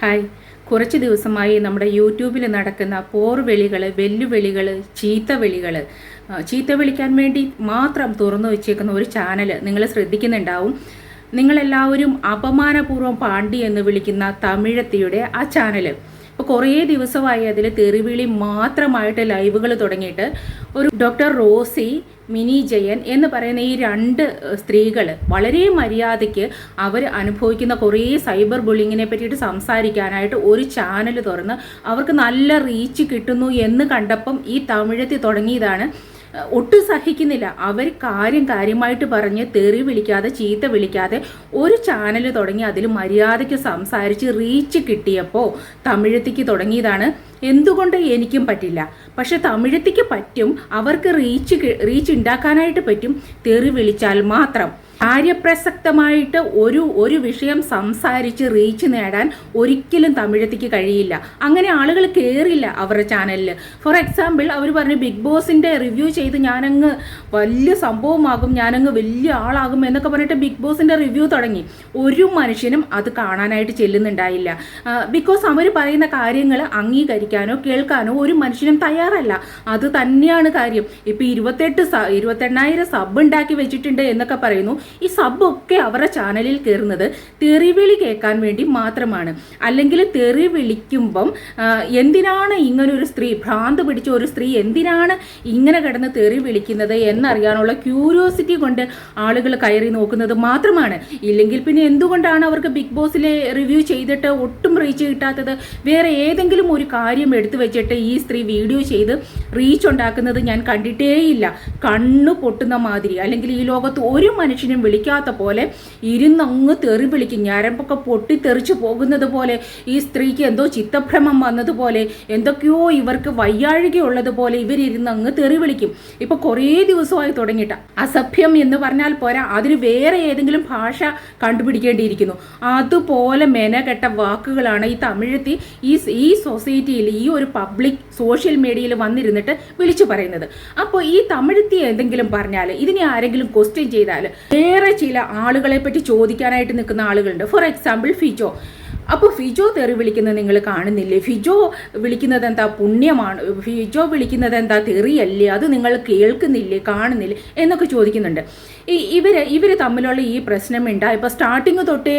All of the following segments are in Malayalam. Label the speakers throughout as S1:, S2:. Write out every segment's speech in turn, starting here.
S1: ഹായ്. കുറച്ച് ദിവസമായി നമ്മുടെ യൂട്യൂബിൽ നടക്കുന്ന പോർവിളികൾ വെല്ലുവിളികൾ ചീത്തവിളികൾ വെളികൾ ചീത്ത വിളിക്കാൻ വേണ്ടി മാത്രം തുറന്നു വെച്ചേക്കുന്ന ഒരു ചാനൽ നിങ്ങൾ ശ്രദ്ധിക്കുന്നുണ്ടാവും. നിങ്ങളെല്ലാവരും അപമാനപൂർവം പാണ്ഡി എന്ന് വിളിക്കുന്ന തമിഴത്തിയുടെ ആ ചാനൽ ഇപ്പോൾ കുറേ ദിവസമായി അതിൽ തെറിവിളി മാത്രമായിട്ട് ലൈവുകൾ തുടങ്ങിയിട്ട് ഒരു ഡോക്ടർ റോസി മിനി ജയൻ എന്ന് പറയുന്ന ഈ രണ്ട് സ്ത്രീകൾ വളരെ മര്യാദയ്ക്ക് അവർ അനുഭവിക്കുന്ന കുറേ സൈബർ ബുള്ളിങ്ങിനെ പറ്റിയിട്ട് സംസാരിക്കാനായിട്ട് ഒരു ചാനൽ തുറന്ന് അവർക്ക് നല്ല റീച്ച് കിട്ടുന്നു എന്ന് കണ്ടപ്പം ഈ തമിഴത്തി തുടങ്ങിയതാണ്. ഒട്ടും സഹിക്കുന്നില്ല. അവർ കാര്യം കാര്യമായിട്ട് പറഞ്ഞ് തെറി വിളിക്കാതെ ചീത്ത വിളിക്കാതെ ഒരു ചാനൽ തുടങ്ങി അതിൽ മര്യാദയ്ക്ക് സംസാരിച്ച് റീച്ച് കിട്ടിയപ്പോൾ തമിഴത്തിക്ക് തുടങ്ങിയതാണ്. എന്തുകൊണ്ട് എനിക്കും പറ്റില്ല. പക്ഷെ തമിഴത്തിക്ക് പറ്റും. അവർക്ക് റീച്ച് റീച്ച് ഉണ്ടാക്കാനായിട്ട് പറ്റും. തെറി വിളിച്ചാൽ മാത്രം. കാര്യപ്രസക്തമായിട്ട് ഒരു ഒരു വിഷയം സംസാരിച്ച് റീച്ച് നേടാൻ ഒരിക്കലും തമിഴത്തിക്ക് കഴിയില്ല. അങ്ങനെ ആളുകൾ കയറില്ല അവരുടെ ചാനലിൽ ഫോർ എക്സാമ്പിൾ അവർ പറഞ്ഞു ബിഗ് ബോസിന്റെ റിവ്യൂ ചെയ്ത് ഞാനങ്ങ് വലിയ സംഭവമാകും ഞാനങ്ങ് വലിയ ആളാകും എന്നൊക്കെ പറഞ്ഞിട്ട് ബിഗ് ബോസിന്റെ റിവ്യൂ തുടങ്ങി. ഒരു മനുഷ്യനും അത് കാണാനായിട്ട് ചെല്ലുന്നുണ്ടായില്ല. ബിക്കോസ് അവർ പറയുന്ന കാര്യങ്ങൾ അംഗീകരിക്കാനോ കേൾക്കാനോ ഒരു മനുഷ്യനും തയ്യാറല്ല. അത് തന്നെയാണ് കാര്യം. ഇപ്പം ഇരുപത്തെട്ട് സ- ഇരുപത്തെണ്ണായിരം സബ് ഉണ്ടാക്കി വെച്ചിട്ടുണ്ട് എന്നൊക്കെ പറയുന്നു. ഈ സബ് ഒക്കെ അവരുടെ ചാനലിൽ കയറുന്നത് തെറിവിളി കേൾക്കാൻ വേണ്ടി മാത്രമാണ്. അല്ലെങ്കിൽ തെറി വിളിക്കുമ്പം എന്തിനാണ് ഇങ്ങനെ ഒരു സ്ത്രീ ഭ്രാന്ത് പിടിച്ച ഒരു സ്ത്രീ എന്തിനാണ് ഇങ്ങനെ കിടന്ന് തെറി വിളിക്കുന്നത് എന്നറിയാനുള്ള ക്യൂരിയോസിറ്റി കൊണ്ട് ആളുകൾ കയറി നോക്കുന്നത് മാത്രമാണ്. ഇല്ലെങ്കിൽ പിന്നെ എന്തുകൊണ്ടാണ് അവർക്ക് ബിഗ് ബോസിലെ റിവ്യൂ ചെയ്തിട്ട് ഒട്ടും റീച്ച് കിട്ടാത്തത്? വേറെ ഏതെങ്കിലും ഒരു കാര്യം എടുത്തു വെച്ചിട്ട് ഈ സ്ത്രീ വീഡിയോ ചെയ്ത് റീച്ച് ഉണ്ടാക്കുന്നത് ഞാൻ കണ്ടിട്ടേയില്ല. കണ്ണു പൊട്ടുന്ന മാതിരി. അല്ലെങ്കിൽ ഈ ലോകത്ത് ഒരു മനുഷ്യനും വിളിക്കാത്ത പോലെ ഇരുന്നങ്ങ് തെറി വിളിക്കും. ഞരമ്പൊക്കെ പൊട്ടിത്തെറിച്ച് പോകുന്നത് പോലെ ഈ സ്ത്രീക്ക് എന്തോ ചിത്തഭ്രമം വന്നതുപോലെ എന്തൊക്കെയോ ഇവർക്ക് വയ്യാഴികയുള്ളത് പോലെ ഇവരിരുന്ന് അങ്ങ് തെറി വിളിക്കും. ഇപ്പൊ കുറേ ദിവസമായി തുടങ്ങിയിട്ട്. അസഭ്യം എന്ന് പറഞ്ഞാൽ പോരാ അതിന് വേറെ ഏതെങ്കിലും ഭാഷ കണ്ടുപിടിക്കേണ്ടിയിരിക്കുന്നു. അതുപോലെ മെനകെട്ട വാക്കുകളാണ് ഈ തമിഴത്തി ഈ ഈ സൊസൈറ്റിയിൽ ഈ ഒരു പബ്ലിക് സോഷ്യൽ മീഡിയയിൽ വന്നിരുന്നിട്ട് വിളിച്ചു പറയുന്നത്. അപ്പോൾ ഈ തമിഴത്തി എന്തെങ്കിലും പറഞ്ഞാൽ ഇതിനെ ആരെങ്കിലും ക്വസ്റ്റ്യൻ ചെയ്താൽ വേറെ ചില ആളുകളെ പറ്റി ചോദിക്കാനായിട്ട് നിൽക്കുന്ന ആളുകളുണ്ട്. ഫോർ എക്സാമ്പിൾ ഫിജോ അപ്പോൾ ഫിജോ തെറി വിളിക്കുന്നത് നിങ്ങൾ കാണുന്നില്ലേ? ഫിജോ വിളിക്കുന്നത് എന്താ പുണ്യമാണ്? ഫിജോ വിളിക്കുന്നത് എന്താ തെറിയല്ലേ? അത് നിങ്ങൾ കേൾക്കുന്നില്ലേ? കാണുന്നില്ലേ? എന്നൊക്കെ ചോദിക്കുന്നുണ്ട്. ഈ ഇവർ ഇവർ തമ്മിലുള്ള ഈ പ്രശ്നം ഉണ്ടായപ്പോൾ സ്റ്റാർട്ടിങ് തൊട്ടേ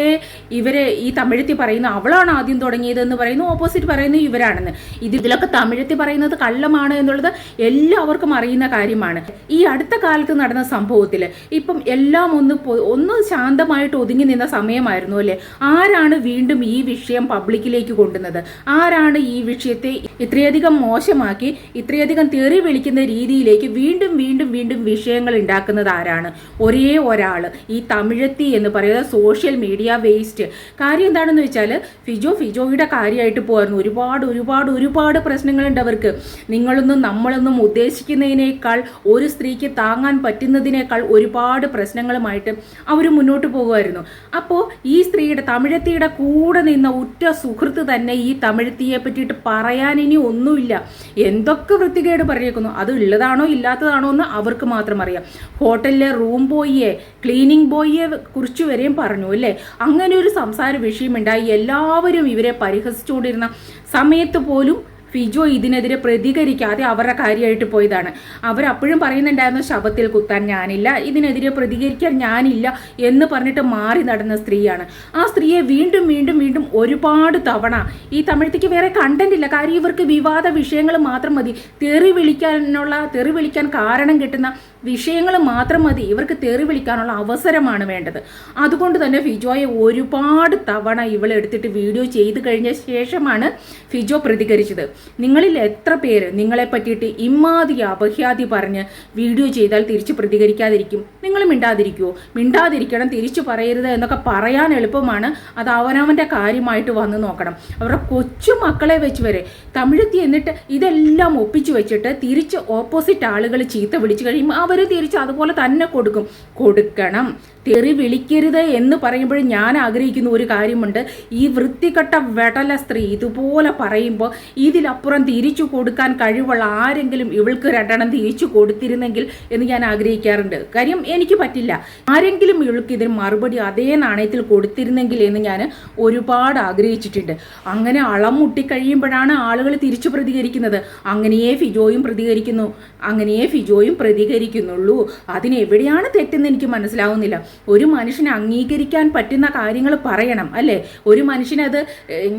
S1: ഇവരെ ഈ തമിഴത്തി പറയുന്ന അവളാണ് ആദ്യം തുടങ്ങിയതെന്ന് പറയുന്നു ഓപ്പോസിറ്റ് പറയുന്നു ഇവരാണെന്ന്. ഇത് ഇതിലൊക്കെ തമിഴത്തി പറയുന്നത് കള്ളമാണ് എന്നുള്ളത് എല്ലാവർക്കും അറിയുന്ന കാര്യമാണ്. ഈ അടുത്ത കാലത്ത് നടന്ന സംഭവത്തിൽ ഇപ്പം എല്ലാം ഒന്ന് ഒന്ന് ശാന്തമായിട്ട് ഒതുങ്ങി നിന്ന സമയമായിരുന്നു അല്ലേ? ആരാണ് വീണ്ടും ഈ വിഷയം പബ്ലിക്കിലേക്ക് കൊണ്ടുവന്നത്? ആരാണ് ഈ വിഷയത്തെ ഇത്രയധികം മോശമാക്കി ഇത്രയധികം തെറി വിളിക്കുന്ന രീതിയിലേക്ക് വീണ്ടും വീണ്ടും വീണ്ടും വിഷയങ്ങൾ ഉണ്ടാക്കുന്നത് ആരാണ്? ഒരേ ഒരാൾ ഈ തമിഴത്തി എന്ന് പറയുന്ന സോഷ്യൽ മീഡിയ വേസ്റ്റ് കാര്യം എന്താണെന്ന് വെച്ചാൽ ഫിജോ ഫിജോയുടെ കാര്യമായിട്ട് പോയിരുന്നു ഒരുപാട് ഒരുപാട് ഒരുപാട് പ്രശ്നങ്ങളുണ്ട് അവർക്ക്. നിങ്ങളൊന്നും നമ്മളൊന്നും ഉദ്ദേശിക്കുന്നതിനേക്കാൾ ഒരു സ്ത്രീക്ക് താങ്ങാൻ പറ്റുന്നതിനേക്കാൾ ഒരുപാട് പ്രശ്നങ്ങളുമായിട്ട് അവർ മുന്നോട്ട് പോകുമായിരുന്നു. അപ്പോൾ ഈ സ്ത്രീയുടെ തമിഴത്തിയുടെ കൂടെ നിന്ന ഉറ്റ സുഹൃത്ത് തന്നെ ഈ തമിഴത്തിയെ പറ്റിയിട്ട് പറയാൻ ഇനി ഒന്നുമില്ല. എന്തൊക്കെ വൃത്തികേട് പറഞ്ഞേക്കുന്നു? അത് ഉള്ളതാണോ ഇല്ലാത്തതാണോ എന്ന് അവർക്ക് മാത്രം അറിയാം. ഹോട്ടലിലെ റൂം ബോയിയെ ക്ലീനിങ് ബോയിയെ കുറിച്ച് വരെയും പറഞ്ഞു അല്ലേ? അങ്ങനെ ഒരു സംസാര വിഷയമുണ്ടായി. എല്ലാവരും ഇവരെ പരിഹസിച്ചുകൊണ്ടിരുന്ന സമയത്ത് പോലും ഫിജോ ഇതിനെതിരെ പ്രതികരിക്കാതെ അവരുടെ കാര്യമായിട്ട് പോയതാണ്. അവരപ്പോഴും പറയുന്നുണ്ടായിരുന്നു ശബത്തിൽ കുത്താൻ ഞാനില്ല ഇതിനെതിരെ പ്രതികരിക്കാൻ ഞാനില്ല എന്ന് പറഞ്ഞിട്ട് മാറി നടന്ന സ്ത്രീയാണ്. ആ സ്ത്രീയെ വീണ്ടും വീണ്ടും വീണ്ടും ഒരുപാട് തവണ ഈ തമിഴത്തേക്ക് വേറെ കണ്ടന്റ് ഇല്ല. കാര്യം ഇവർക്ക് വിവാദ വിഷയങ്ങൾ മാത്രം മതി. തെറി വിളിക്കാനുള്ള തെറി വിളിക്കാൻ കാരണം കിട്ടുന്ന വിഷയങ്ങൾ മാത്രം മതി. ഇവർക്ക് തെറി വിളിക്കാനുള്ള അവസരമാണ് വേണ്ടത്. അതുകൊണ്ട് തന്നെ ഫിജോയെ ഒരുപാട് തവണ ഇവളെടുത്തിട്ട് വീഡിയോ ചെയ്ത് കഴിഞ്ഞ ശേഷമാണ് ഫിജോ പ്രതികരിച്ചത്. നിങ്ങളിൽ എത്ര പേര് നിങ്ങളെ പറ്റിയിട്ട് ഇമ്മാതി അപഹ്യാതി പറഞ്ഞ് വീഡിയോ ചെയ്താൽ തിരിച്ച് പ്രതികരിക്കാതിരിക്കും? നിങ്ങൾ മിണ്ടാതിരിക്കുമോ മിണ്ടാതിരിക്കണം തിരിച്ചു പറയരുത് എന്നൊക്കെ പറയാൻ എളുപ്പമാണ്. അത് അവനവന്റെ കാര്യമായിട്ട് വന്ന് നോക്കണം. അവരുടെ കൊച്ചു മക്കളെ വെച്ച് വരെ തമിഴത്തി എന്നിട്ട് ഇതെല്ലാം ഒപ്പിച്ചു വെച്ചിട്ട് തിരിച്ച് ഓപ്പോസിറ്റ് ആളുകൾ ചീത്ത വിളിച്ചു കഴിയുമ്പോൾ അവർ തിരിച്ച് അതുപോലെ തന്നെ കൊടുക്കും. കൊടുക്കണം. തെറി വിളിക്കരുത് എന്ന് പറയുമ്പോൾ ഞാൻ ആഗ്രഹിക്കുന്ന ഒരു കാര്യമുണ്ട്. ഈ വൃത്തികെട്ട വെടല സ്ത്രീ ഇതുപോലെ പറയുമ്പോൾ ഇതിലപ്പുറം തിരിച്ചു കൊടുക്കാൻ കഴിവുള്ള ആരെങ്കിലും ഇവൾക്ക് രണ്ടെണ്ണം തിരിച്ചു കൊടുത്തിരുന്നെങ്കിൽ എന്ന് ഞാൻ ആഗ്രഹിക്കാറുണ്ട്. കാര്യം എനിക്ക് പറ്റില്ല. ആരെങ്കിലും ഇവൾക്ക് ഇതിന് മറുപടി അതേ നാണയത്തിൽ കൊടുത്തിരുന്നെങ്കിൽ എന്ന് ഞാൻ ഒരുപാട് ആഗ്രഹിച്ചിട്ടുണ്ട്. അങ്ങനെ അളം മുട്ടിക്കഴിയുമ്പോഴാണ് ആളുകൾ തിരിച്ചു പ്രതികരിക്കുന്നത്. അങ്ങനെയേ ഫിജോയും പ്രതികരിക്കുന്നു. അങ്ങനെയേ ഫിജോയും പ്രതികരിക്കുന്നുള്ളൂ. അതിനെവിടെയാണ് തെറ്റെന്ന് എനിക്ക് മനസ്സിലാവുന്നില്ല. ഒരു മനുഷ്യനെ അംഗീകരിക്കാൻ പറ്റുന്ന കാര്യങ്ങൾ പറയണം അല്ലേ? ഒരു മനുഷ്യനത്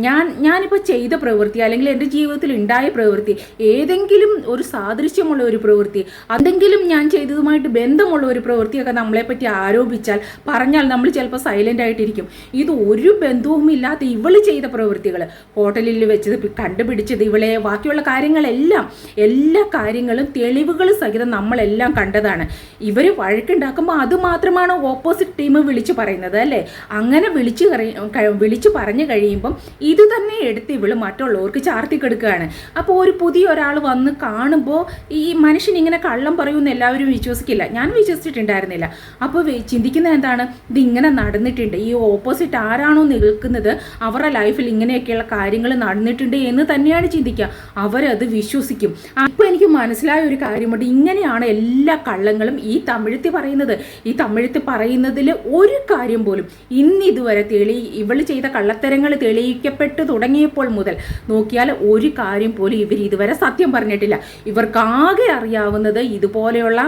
S1: ഞാൻ ഞാനിപ്പോൾ ചെയ്ത പ്രവൃത്തി അല്ലെങ്കിൽ എന്റെ ജീവിതത്തിൽ ഉണ്ടായ പ്രവൃത്തി ഏതെങ്കിലും ഒരു സാദൃശ്യമുള്ള ഒരു പ്രവൃത്തി അതെങ്കിലും ഞാൻ ചെയ്തതുമായിട്ട് ബന്ധമുള്ള ഒരു പ്രവൃത്തിയൊക്കെ നമ്മളെപ്പറ്റി ആരോപിച്ചാൽ പറഞ്ഞാൽ നമ്മൾ ചിലപ്പോൾ സൈലന്റ് ആയിട്ടിരിക്കും. ഇത് ഒരു ബന്ധവുമില്ലാത്ത ഇവൾ ചെയ്ത പ്രവൃത്തികൾ ഹോട്ടലിൽ വെച്ചത് കണ്ടുപിടിച്ചത് ഇവളെ ബാക്കിയുള്ള കാര്യങ്ങളെല്ലാം എല്ലാ കാര്യങ്ങളും തെളിവുകൾ സഹിതം നമ്മളെല്ലാം കണ്ടതാണ്. ഇവർ വഴക്കുണ്ടാക്കുമ്പോൾ അത് മാത്രമാണ് ഓപ്പോസിറ്റ് ടീം വിളിച്ചു പറയുന്നത് അല്ലേ? അങ്ങനെ വിളിച്ചു വിളിച്ചു പറഞ്ഞു കഴിയുമ്പം ഇത് തന്നെ എടുത്ത് ഇവൾ മറ്റുള്ളവർക്ക് ചാർത്തിക്കെടുക്കുകയാണ്. അപ്പോൾ ഒരു പുതിയ ഒരാൾ വന്ന് കാണുമ്പോൾ ഈ മനുഷ്യൻ ഇങ്ങനെ കള്ളം പറയുമെന്ന് എല്ലാവരും വിശ്വസിക്കില്ല. ഞാൻ വിശ്വസിച്ചിട്ടുണ്ടായിരുന്നില്ല. അപ്പോൾ ചിന്തിക്കുന്നത് എന്താണ്? ഇതിങ്ങനെ നടന്നിട്ടുണ്ട്. ഈ ഓപ്പോസിറ്റ് ആരാണോ നിൽക്കുന്നത് അവരുടെ ലൈഫിൽ ഇങ്ങനെയൊക്കെയുള്ള കാര്യങ്ങൾ നടന്നിട്ടുണ്ട് എന്ന് തന്നെയാണ് ചിന്തിക്കുക. അവരത് വിശ്വസിക്കും. അപ്പോൾ എനിക്ക് മനസ്സിലായ ഒരു കാര്യമുണ്ട് ഇങ്ങനെയാണ് എല്ലാ കള്ളങ്ങളും ഈ തമിഴത്തി പറയുന്നത്. ഈ തമിഴത്തി പറയുന്നതിൽ ഒരു കാര്യം പോലും ഇന്ന് ഇതുവരെ തെളി ഇവൾ ചെയ്ത കള്ളത്തരങ്ങൾ തെളിയിക്കപ്പെട്ട് തുടങ്ങിയപ്പോൾ മുതൽ നോക്കിയാൽ ഒരു കാര്യം പോലും ഇവർ ഇതുവരെ സത്യം പറഞ്ഞിട്ടില്ല. ഇവർക്കാകെ അറിയാവുന്നത് ഇതുപോലെയുള്ള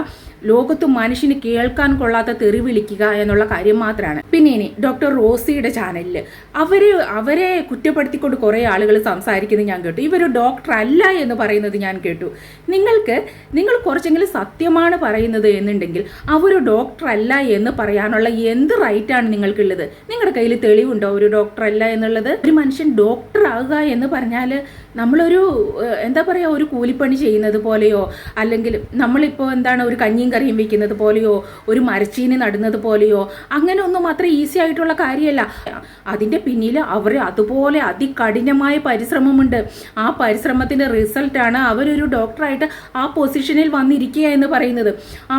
S1: ലോകത്ത് മനുഷ്യന് കേൾക്കാൻ കൊള്ളാത്ത തെറി വിളിക്കുക എന്നുള്ള കാര്യം മാത്രമാണ് പിന്നെ ഇനി ഡോക്ടർ റോസിയുടെ ചാനലിൽ അവർ അവരെ കുറ്റപ്പെടുത്തിക്കൊണ്ട് കുറേ ആളുകൾ സംസാരിക്കുന്നത് ഞാൻ കേട്ടു. ഇവർ ഡോക്ടർ അല്ല എന്ന് പറയുന്നത് ഞാൻ കേട്ടു. നിങ്ങൾക്ക് നിങ്ങൾ കുറച്ചെങ്കിലും സത്യമാണ് പറയുന്നത് എന്നുണ്ടെങ്കിൽ അവർ ഡോക്ടർ അല്ല എന്ന് പറയാനുള്ള എന്ത് റൈറ്റ് ആണ് നിങ്ങൾക്കുള്ളത്? നിങ്ങളുടെ കയ്യിൽ തെളിവുണ്ടോ ഒരു ഡോക്ടർ അല്ല എന്നുള്ളത്? ഒരു മനുഷ്യൻ ഡോക്ടർ ആകുക എന്ന് പറഞ്ഞാൽ നമ്മളൊരു എന്താ പറയുക ഒരു കൂലിപ്പണി ചെയ്യുന്നത് പോലെയോ? അല്ലെങ്കിൽ നമ്മളിപ്പോൾ എന്താണ് ഒരു കഞ്ഞിയും കറിയും വെക്കുന്നത് പോലെയോ ഒരു മരച്ചീനി നടുന്നത് പോലെയോ അങ്ങനെ ഒന്നും അത്ര ഈസി ആയിട്ടുള്ള കാര്യമല്ല അതിന്റെ പിന്നിൽ അവർ അതുപോലെ അതികഠിനമായ പരിശ്രമമുണ്ട്. ആ പരിശ്രമത്തിന്റെ റിസൾട്ടാണ് അവരൊരു ഡോക്ടറായിട്ട് ആ പൊസിഷനിൽ വന്നിരിക്കുക എന്ന് പറയുന്നത്.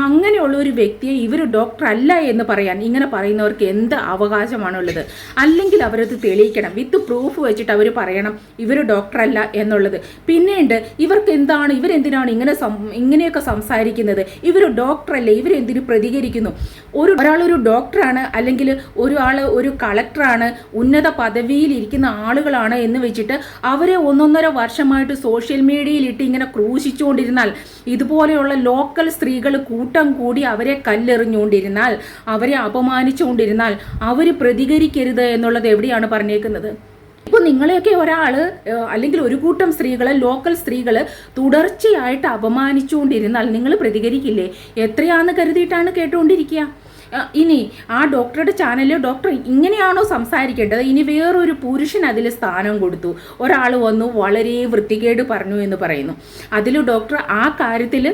S1: അങ്ങനെയുള്ള ഒരു വ്യക്തിയെ ഇവർ ഡോക്ടറല്ല എന്ന് പറയാൻ ഇങ്ങനെ പറയുന്നവർക്ക് എന്ത് അവകാശമാണുള്ളത്? അല്ലെങ്കിൽ അവരത് തെളിയിക്കണം. വിത്ത് പ്രൂഫ് വെച്ചിട്ട് അവർ പറയണം ഇവർ ഡോക്ടറല്ല എന്നുള്ളത്. പിന്നീട് ഇവർക്ക് എന്താണ് ഇവരെന്തിനാണ് ഇങ്ങനെ ഇങ്ങനെയൊക്കെ സംസാരിക്കുന്നത്? ഇവർ ഡോക്ടർ അല്ലേ ഇവരെന്തിനു പ്രതികരിക്കുന്നു? ഒരു ഒരാളൊരു ഡോക്ടറാണ് അല്ലെങ്കിൽ ഒരാൾ ഒരു കളക്ടറാണ് ഉന്നത പദവിയിൽ ഇരിക്കുന്ന ആളുകളാണ് എന്ന് വെച്ചിട്ട് അവരെ ഒന്നൊന്നര വർഷമായിട്ട് സോഷ്യൽ മീഡിയയിൽ ഇട്ട് ഇങ്ങനെ ക്രൂശിച്ചുകൊണ്ടിരുന്നാൽ ഇതുപോലെയുള്ള ലോക്കൽ സ്ത്രീകൾ കൂട്ടം കൂടി അവരെ കല്ലെറിഞ്ഞുകൊണ്ടിരുന്നാൽ അവരെ അപമാനിച്ചുകൊണ്ടിരുന്നാൽ അവർ പ്രതികരിക്കരുത് എന്നുള്ളത് എവിടെയാണ് പറഞ്ഞേക്കുന്നത്? ഇപ്പോൾ നിങ്ങളെയൊക്കെ ഒരാൾ അല്ലെങ്കിൽ ഒരു കൂട്ടം സ്ത്രീകളെ ലോക്കൽ സ്ത്രീകൾ തുടർച്ചയായിട്ട് അപമാനിച്ചുകൊണ്ടിരുന്നാൽ നിങ്ങൾ പ്രതികരിക്കില്ലേ? എത്രയാന്ന് കരുതിയിട്ടാണ് കേട്ടുകൊണ്ടിരിക്കുക ഇനി ആ ഡോക്ടറുടെ ചാനലിൽ ഡോക്ടർ ഇങ്ങനെയാണോ സംസാരിക്കേണ്ടത്? ഇനി വേറൊരു പുരുഷൻ അതിൽ സ്ഥാനം കൊടുത്തു. ഒരാൾ വന്നു വളരെ വൃത്തികേട് പറഞ്ഞു എന്ന് പറയുന്നു. അതിൽ ഡോക്ടർ ആ കാര്യത്തിൽ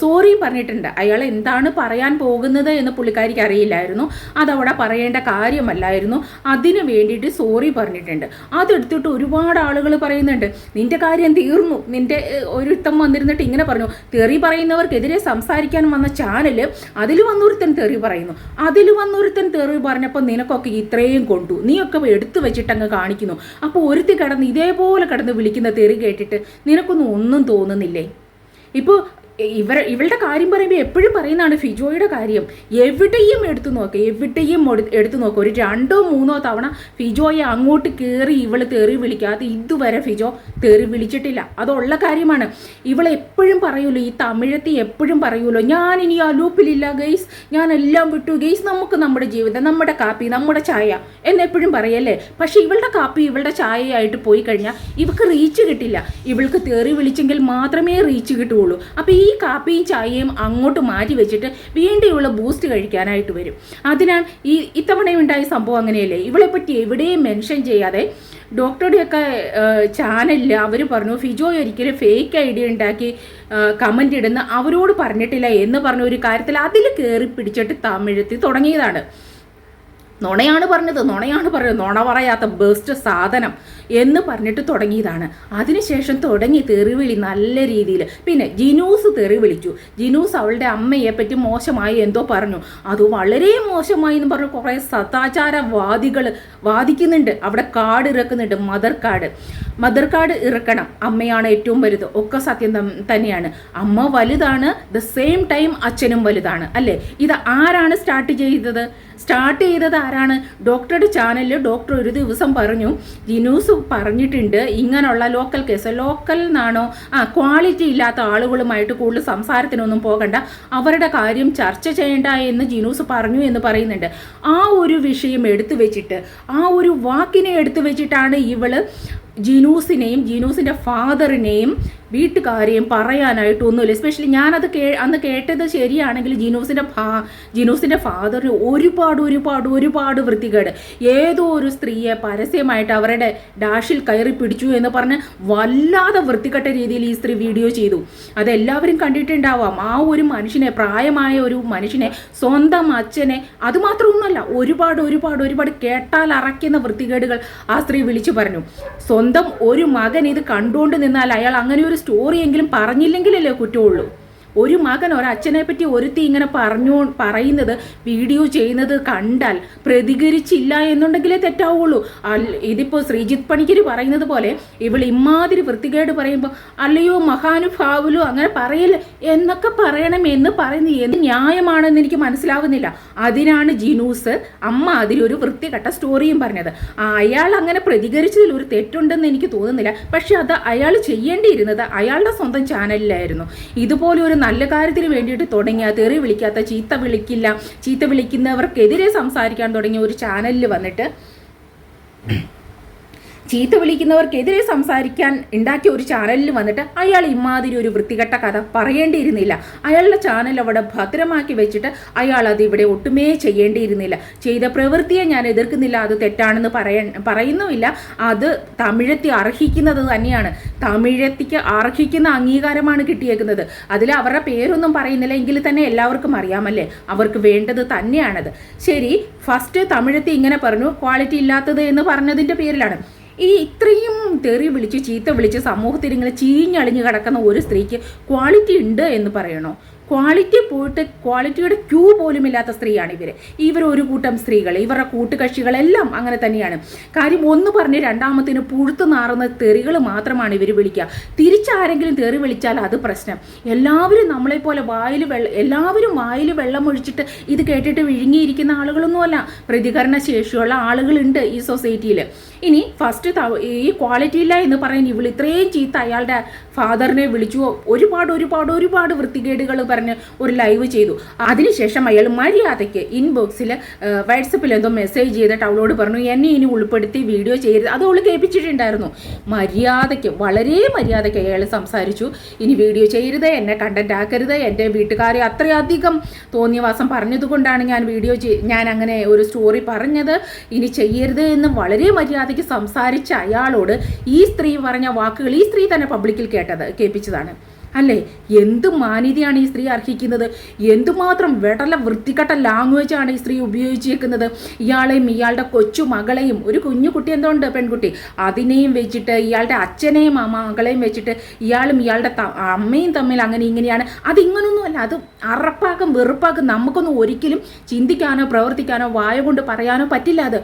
S1: സോറി പറഞ്ഞിട്ടുണ്ട്. അയാൾ എന്താണ് പറയാൻ പോകുന്നത് എന്ന് പുള്ളിക്കാരിക്ക് അറിയില്ലായിരുന്നു. അതവിടെ പറയേണ്ട കാര്യമല്ലായിരുന്നു. അതിന് വേണ്ടിയിട്ട് സോറി പറഞ്ഞിട്ടുണ്ട്. അതെടുത്തിട്ട് ഒരുപാട് ആളുകൾ പറയുന്നുണ്ട്. നിന്റെ കാര്യം തീർന്നു. നിന്റെ ഒരുത്തം വന്നിരുന്നിട്ട് ഇങ്ങനെ പറഞ്ഞു. തെറി പറയുന്നവർക്കെതിരെ സംസാരിക്കാൻ വന്ന ചാനൽ അതിൽ വന്നൊരുത്തൻ തെറി പറയുന്നു. അതിൽ വന്നൊരുത്തൻ തെറി പറഞ്ഞപ്പോൾ നിനക്കൊക്കെ ഇത്രയും കൊണ്ടു. നീയൊക്കെ എടുത്തു വെച്ചിട്ടങ്ങ് കാണിക്കുന്നു. അപ്പോൾ ഒരുത്തി കടന്ന് ഇതേപോലെ കടന്ന് വിളിക്കുന്ന തെറി കേട്ടിട്ട് നിനക്കൊന്നും ഒന്നും തോന്നുന്നില്ലേ? ഇപ്പോൾ ഇവർ ഇവളുടെ കാര്യം പറയുമ്പോൾ എപ്പോഴും പറയുന്നതാണ് ഫിജോയുടെ കാര്യം. എവിടെയും എടുത്തു നോക്കുക എവിടെയും എടുത്തു നോക്കുക ഒരു രണ്ടോ മൂന്നോ തവണ ഫിജോയെ അങ്ങോട്ട് കയറി ഇവൾ തെറി വിളിക്കാതെ ഇതുവരെ ഫിജോ തെറി വിളിച്ചിട്ടില്ല. അതുള്ള കാര്യമാണ്. ഇവൾ എപ്പോഴും പറയുമല്ലോ ഈ തമിഴത്തി എപ്പോഴും പറയുമല്ലോ ഞാൻ ഇനി ആ ലൂപ്പിലില്ല ഗെയ്സ് ഞാൻ എല്ലാം വിട്ടു. ഗെയ്സ് നമുക്ക് നമ്മുടെ ജീവിതം നമ്മുടെ കാപ്പി നമ്മുടെ ചായ എന്നെപ്പോഴും പറയല്ലേ? പക്ഷേ ഇവളുടെ കാപ്പി ഇവളുടെ ചായയായിട്ട് പോയി കഴിഞ്ഞാൽ ഇവൾക്ക് റീച്ച് കിട്ടില്ല. ഇവൾക്ക് തെറി വിളിച്ചെങ്കിൽ മാത്രമേ റീച്ച് കിട്ടുകയുള്ളൂ. അപ്പോൾ ഈ കാപ്പിയും ചായയും അങ്ങോട്ട് മാറ്റി വെച്ചിട്ട് വീണ്ടും ഇവൾ ബൂസ്റ്റ് കഴിക്കാനായിട്ട് വരും. അതിനാൽ ഈ ഇത്തവണയുണ്ടായ സംഭവം അങ്ങനെയല്ലേ? ഇവളെപ്പറ്റി പറ്റി എവിടെയും മെൻഷൻ ചെയ്യാതെ ഡോക്ടറുടെയൊക്കെ ചാനലിൽ അവർ പറഞ്ഞു ഫിജോ ഒരിക്കലും ഫേക്ക് ഐഡിയ ഉണ്ടാക്കി കമന്റ് ഇടുന്ന അവരോട് പറഞ്ഞിട്ടില്ല എന്ന് പറഞ്ഞ ഒരു കാര്യത്തിൽ അതിൽ കയറി പിടിച്ചിട്ട് തമിഴത്തി തുടങ്ങിയതാണ്. നുണയാണ് പറഞ്ഞത് നുണയാണ് പറഞ്ഞത്. നുണ പറയാത്ത ബെസ്റ്റ് സാധനം. എന്ന് പറഞ്ഞിട്ട് തുടങ്ങിയതാണ്. അതിനുശേഷം തുടങ്ങി തെറിവിളി നല്ല രീതിയിൽ. പിന്നെ ജിനൂസ് തെറി വിളിച്ചു ജിനൂസ് അവളുടെ അമ്മയെ പറ്റി മോശമായി എന്തോ പറഞ്ഞു. അത് വളരെ മോശമായി എന്ന് പറഞ്ഞു കുറേ സദാചാരവാദികൾ വാദിക്കുന്നുണ്ട്. അവിടെ കാർഡ് ഇറക്കുന്നുണ്ട്. മദർ കാർഡ് മദർ കാർഡ് ഇറക്കണം. അമ്മയാണ് ഏറ്റവും വലുത്. ഒക്കെ സത്യം തന്നെയാണ്. അമ്മ വലുതാണ്. ദ സെയിം ടൈം അച്ഛനും വലുതാണ്. അല്ലേ? ഇത് ആരാണ് സ്റ്റാർട്ട് ചെയ്തത്? സ്റ്റാർട്ട് ചെയ്തത് ആരാണ്? ഡോക്ടറുടെ ചാനലിൽ ഡോക്ടർ ഒരു ദിവസം പറഞ്ഞു ജിനൂസ് പറഞ്ഞിട്ടുണ്ട് ഇങ്ങനെയുള്ള ലോക്കൽ കേസ് ലോക്കൽ എന്നാണോ ആ ക്വാളിറ്റി ഇല്ലാത്ത ആളുകളുമായിട്ട് കൂടുതൽ സംസാരത്തിനൊന്നും പോകണ്ട. അവരുടെ കാര്യം ചർച്ച ചെയ്യേണ്ട എന്ന് ജിനൂസ് പറഞ്ഞു എന്ന് പറയുന്നുണ്ട്. ആ ഒരു വിഷയം എടുത്തു വെച്ചിട്ട് ആ ഒരു വാക്കിനെ എടുത്തു വെച്ചിട്ടാണ് ഇവൾ ജിനൂസിനെയും ജിനൂസിന്റെ ഫാദറിനെയും വീട്ടുകാരെയും പറയാനായിട്ട് ഒന്നുമില്ല എസ്പെഷ്യലി ഞാനത് കേ അന്ന് കേട്ടത് ശരിയാണെങ്കിൽ ജിനൂസിന്റെ ഫാ ജിനൂസിന്റെ ഫാദറിന് ഒരുപാട് ഒരുപാട് ഒരുപാട് വൃത്തികേട്. ഏതോ ഒരു സ്ത്രീയെ പരസ്യമായിട്ട് അവരുടെ ഡാഷിൽ കയറി പിടിച്ചു എന്ന് പറഞ്ഞ് വല്ലാതെ വൃത്തികെട്ട രീതിയിൽ ഈ സ്ത്രീ വീഡിയോ ചെയ്തു. അതെല്ലാവരും കണ്ടിട്ടുണ്ടാവാം. ആ ഒരു മനുഷ്യനെ പ്രായമായ ഒരു മനുഷ്യനെ സ്വന്തം അച്ഛനെ അതുമാത്രമൊന്നുമല്ല ഒരുപാട് ഒരുപാട് ഒരുപാട് കേട്ടാൽ അറയ്ക്കുന്ന വൃത്തികേടുകൾ ആ സ്ത്രീ വിളിച്ചു പറഞ്ഞു. സ്വന്തം ഒരു മകൻ ഇത് കണ്ടുകൊണ്ട് നിന്നാൽ അയാൾ അങ്ങനെ ഒരു സ്റ്റോറിയെങ്കിലും പറഞ്ഞില്ലെങ്കിലല്ലേ കുറ്റമുള്ളൂ ഒരു മകൻ ഒരച്ഛനെ പറ്റി ഒരുത്തി ഇങ്ങനെ പറഞ്ഞു പറയുന്നത് വീഡിയോ ചെയ്യുന്നത് കണ്ടാൽ പ്രതികരിച്ചില്ല എന്നുണ്ടെങ്കിലേ തെറ്റാവുള്ളൂ. അല്ല- ഇതിപ്പോ ശ്രീജിത്ത് പണിക്കർ പറയുന്നത് പോലെ ഇവൾ ഇമാതിരി വൃത്തികേട് പറയുമ്പോൾ അല്ലയോ മഹാനുഭാവുലോ അങ്ങനെ പറയില്ല എന്നൊക്കെ പറയണം എന്ന് പറയുന്നത് എന്ത് ന്യായമാണെന്ന് എനിക്ക് മനസ്സിലാവുന്നില്ല. അതിനാണ് ജിനൂസ് അമ്മ അതിലൊരു വൃത്തികെട്ട സ്റ്റോറിയും പറഞ്ഞത്. അയാൾ അങ്ങനെ പ്രതികരിച്ചതിൽ ഒരു തെറ്റുണ്ടെന്ന് എനിക്ക് തോന്നുന്നില്ല. പക്ഷെ അത് അയാൾ ചെയ്യേണ്ടിയിരുന്നത് അയാളുടെ സ്വന്തം ചാനലിലായിരുന്നു. ഇതുപോലെ ഒരു നല്ല കാര്യത്തിന് വേണ്ടിയിട്ട് തുടങ്ങിയ തെറി വിളിക്കാത്ത ചീത്ത വിളിക്കില്ല ചീത്ത വിളിക്കുന്നവർക്കെതിരെ സംസാരിക്കാൻ തുടങ്ങിയ ഒരു ചാനലിൽ വന്നിട്ട് ചീത്ത വിളിക്കുന്നവർക്കെതിരെ സംസാരിക്കാൻ ഉണ്ടാക്കിയ ഒരു ചാനലിൽ വന്നിട്ട് അയാൾ ഇമാതിരി ഒരു വൃത്തികെട്ട കഥ പറയേണ്ടിയിരുന്നില്ല. അയാളുടെ ചാനൽ അവിടെ ഭദ്രമാക്കി വെച്ചിട്ട് അയാൾ അത് ഇവിടെ ഒട്ടുമേ ചെയ്യേണ്ടിയിരുന്നില്ല. ചെയ്ത പ്രവൃത്തിയെ ഞാൻ എതിർക്കുന്നില്ല അത് തെറ്റാണെന്ന് പറയാൻ പറയുന്നുമില്ല. അത് തമിഴത്തി അർഹിക്കുന്നത് തന്നെയാണ്. തമിഴത്തിക്ക് അർഹിക്കുന്ന അംഗീകാരമാണ് കിട്ടിയേക്കുന്നത്. അതിൽ അവരുടെ പേരൊന്നും പറയുന്നില്ല എങ്കിൽ തന്നെ എല്ലാവർക്കും അറിയാമല്ലേ? അവർക്ക് വേണ്ടത് തന്നെയാണത്. ശരി ഫസ്റ്റ് തമിഴത്തി ഇങ്ങനെ പറഞ്ഞു ക്വാളിറ്റി ഇല്ലാത്തത് എന്ന് പറഞ്ഞതിന്റെ പേരിലാണ്. ഈ ഇത്രയും തെറി വിളിച്ച് ചീത്ത വിളിച്ച് സമൂഹത്തിൽ ഇങ്ങനെ ചീഞ്ഞളിഞ്ഞ് കിടക്കുന്ന ഒരു സ്ത്രീക്ക് ക്വാളിറ്റി ഉണ്ട് എന്ന് പറയണോ? ക്വാളിറ്റി പോയിട്ട് ക്വാളിറ്റിയുടെ ക്യൂ പോലും ഇല്ലാത്ത സ്ത്രീയാണ് ഇവർ ഇവർ ഒരു കൂട്ടം സ്ത്രീകൾ ഇവരുടെ കൂട്ടുകക്ഷികളെല്ലാം അങ്ങനെ തന്നെയാണ്. കാര്യം ഒന്ന് പറഞ്ഞ് രണ്ടാമത്തിന് പുഴുത്തു നാറുന്ന തെറികൾ മാത്രമാണ് ഇവർ വിളിക്കുക. തിരിച്ചാരെങ്കിലും തെറി വിളിച്ചാൽ അത് പ്രശ്നം. എല്ലാവരും നമ്മളെപ്പോലെ വായിൽ വെള്ളം എല്ലാവരും വായിൽ വെള്ളം ഒഴിച്ചിട്ട് ഇത് കേട്ടിട്ട് വിഴുങ്ങിയിരിക്കുന്ന ആളുകളൊന്നുമല്ല. പ്രതികരണ ശേഷിയുള്ള ആളുകളുണ്ട് ഈ സൊസൈറ്റിയിൽ ഇനി ഫസ്റ്റ് ഈ ക്വാളിറ്റി ഇല്ല എന്ന് പറയുന്ന ഇവൾ ഇത്രയും ചീത്ത അയാളുടെ ഫാദറിനെ വിളിച്ചു. ഒരുപാട് ഒരുപാട് ഒരുപാട് വൃത്തികേടുകൾ പറഞ്ഞ് ഒരു ലൈവ് ചെയ്തു. അതിനുശേഷം അയാൾ മര്യാദയ്ക്ക് ഇൻബോക്സിൽ വാട്സപ്പിൽ എന്തോ മെസ്സേജ് ചെയ്തിട്ട് അവളോട് പറഞ്ഞു എന്നെ ഇനി ഉൾപ്പെടുത്തി വീഡിയോ ചെയ്യരുത്. അത് അവൾ കേൾപ്പിച്ചിട്ടുണ്ടായിരുന്നു. മര്യാദയ്ക്ക് വളരെ മര്യാദയ്ക്ക് അയാൾ സംസാരിച്ചു. ഇനി വീഡിയോ ചെയ്യരുത് എന്നെ കണ്ടന്റ് ആക്കരുത് എന്റെ വീട്ടുകാരെ അത്രയധികം തോന്നിയവാസം പറഞ്ഞതുകൊണ്ടാണ് ഞാൻ വീഡിയോ ഞാൻ അങ്ങനെ ഒരു സ്റ്റോറി പറഞ്ഞത്. ഇനി ചെയ്യരുത് എന്ന് വളരെ മര്യാദയ്ക്ക് സംസാരിച്ച അയാളോട് ഈ സ്ത്രീ പറഞ്ഞ വാക്കുകൾ ഈ സ്ത്രീ തന്നെ പബ്ലിക്കിൽ കേട്ടത് കേൾപ്പിച്ചതാണ്. അല്ലേ? എന്ത് മാന്യതയാണ് ഈ സ്ത്രീ അർഹിക്കുന്നത്? എന്തുമാത്രം വെടല വൃത്തികെട്ട ലാംഗ്വേജ് ആണ് ഈ സ്ത്രീ ഉപയോഗിച്ചിരിക്കുന്നത് ഇയാളെയും ഇയാളുടെ കൊച്ചു മകളെയും ഒരു കുഞ്ഞു കുട്ടി എന്തുകൊണ്ട് പെൺകുട്ടി? അതിനെയും വെച്ചിട്ട് ഇയാളുടെ അച്ഛനെയും മകളെയും വെച്ചിട്ട് ഇയാളും ഇയാളുടെ അമ്മയും തമ്മിൽ അങ്ങനെ ഇങ്ങനെയാണ്. അതിങ്ങനൊന്നുമല്ല അത് അറപ്പാക്കും വെറുപ്പാക്കും. നമുക്കൊന്നും ഒരിക്കലും ചിന്തിക്കാനോ പ്രവർത്തിക്കാനോ വായ കൊണ്ട് പറയാനോ പറ്റില്ല അത്.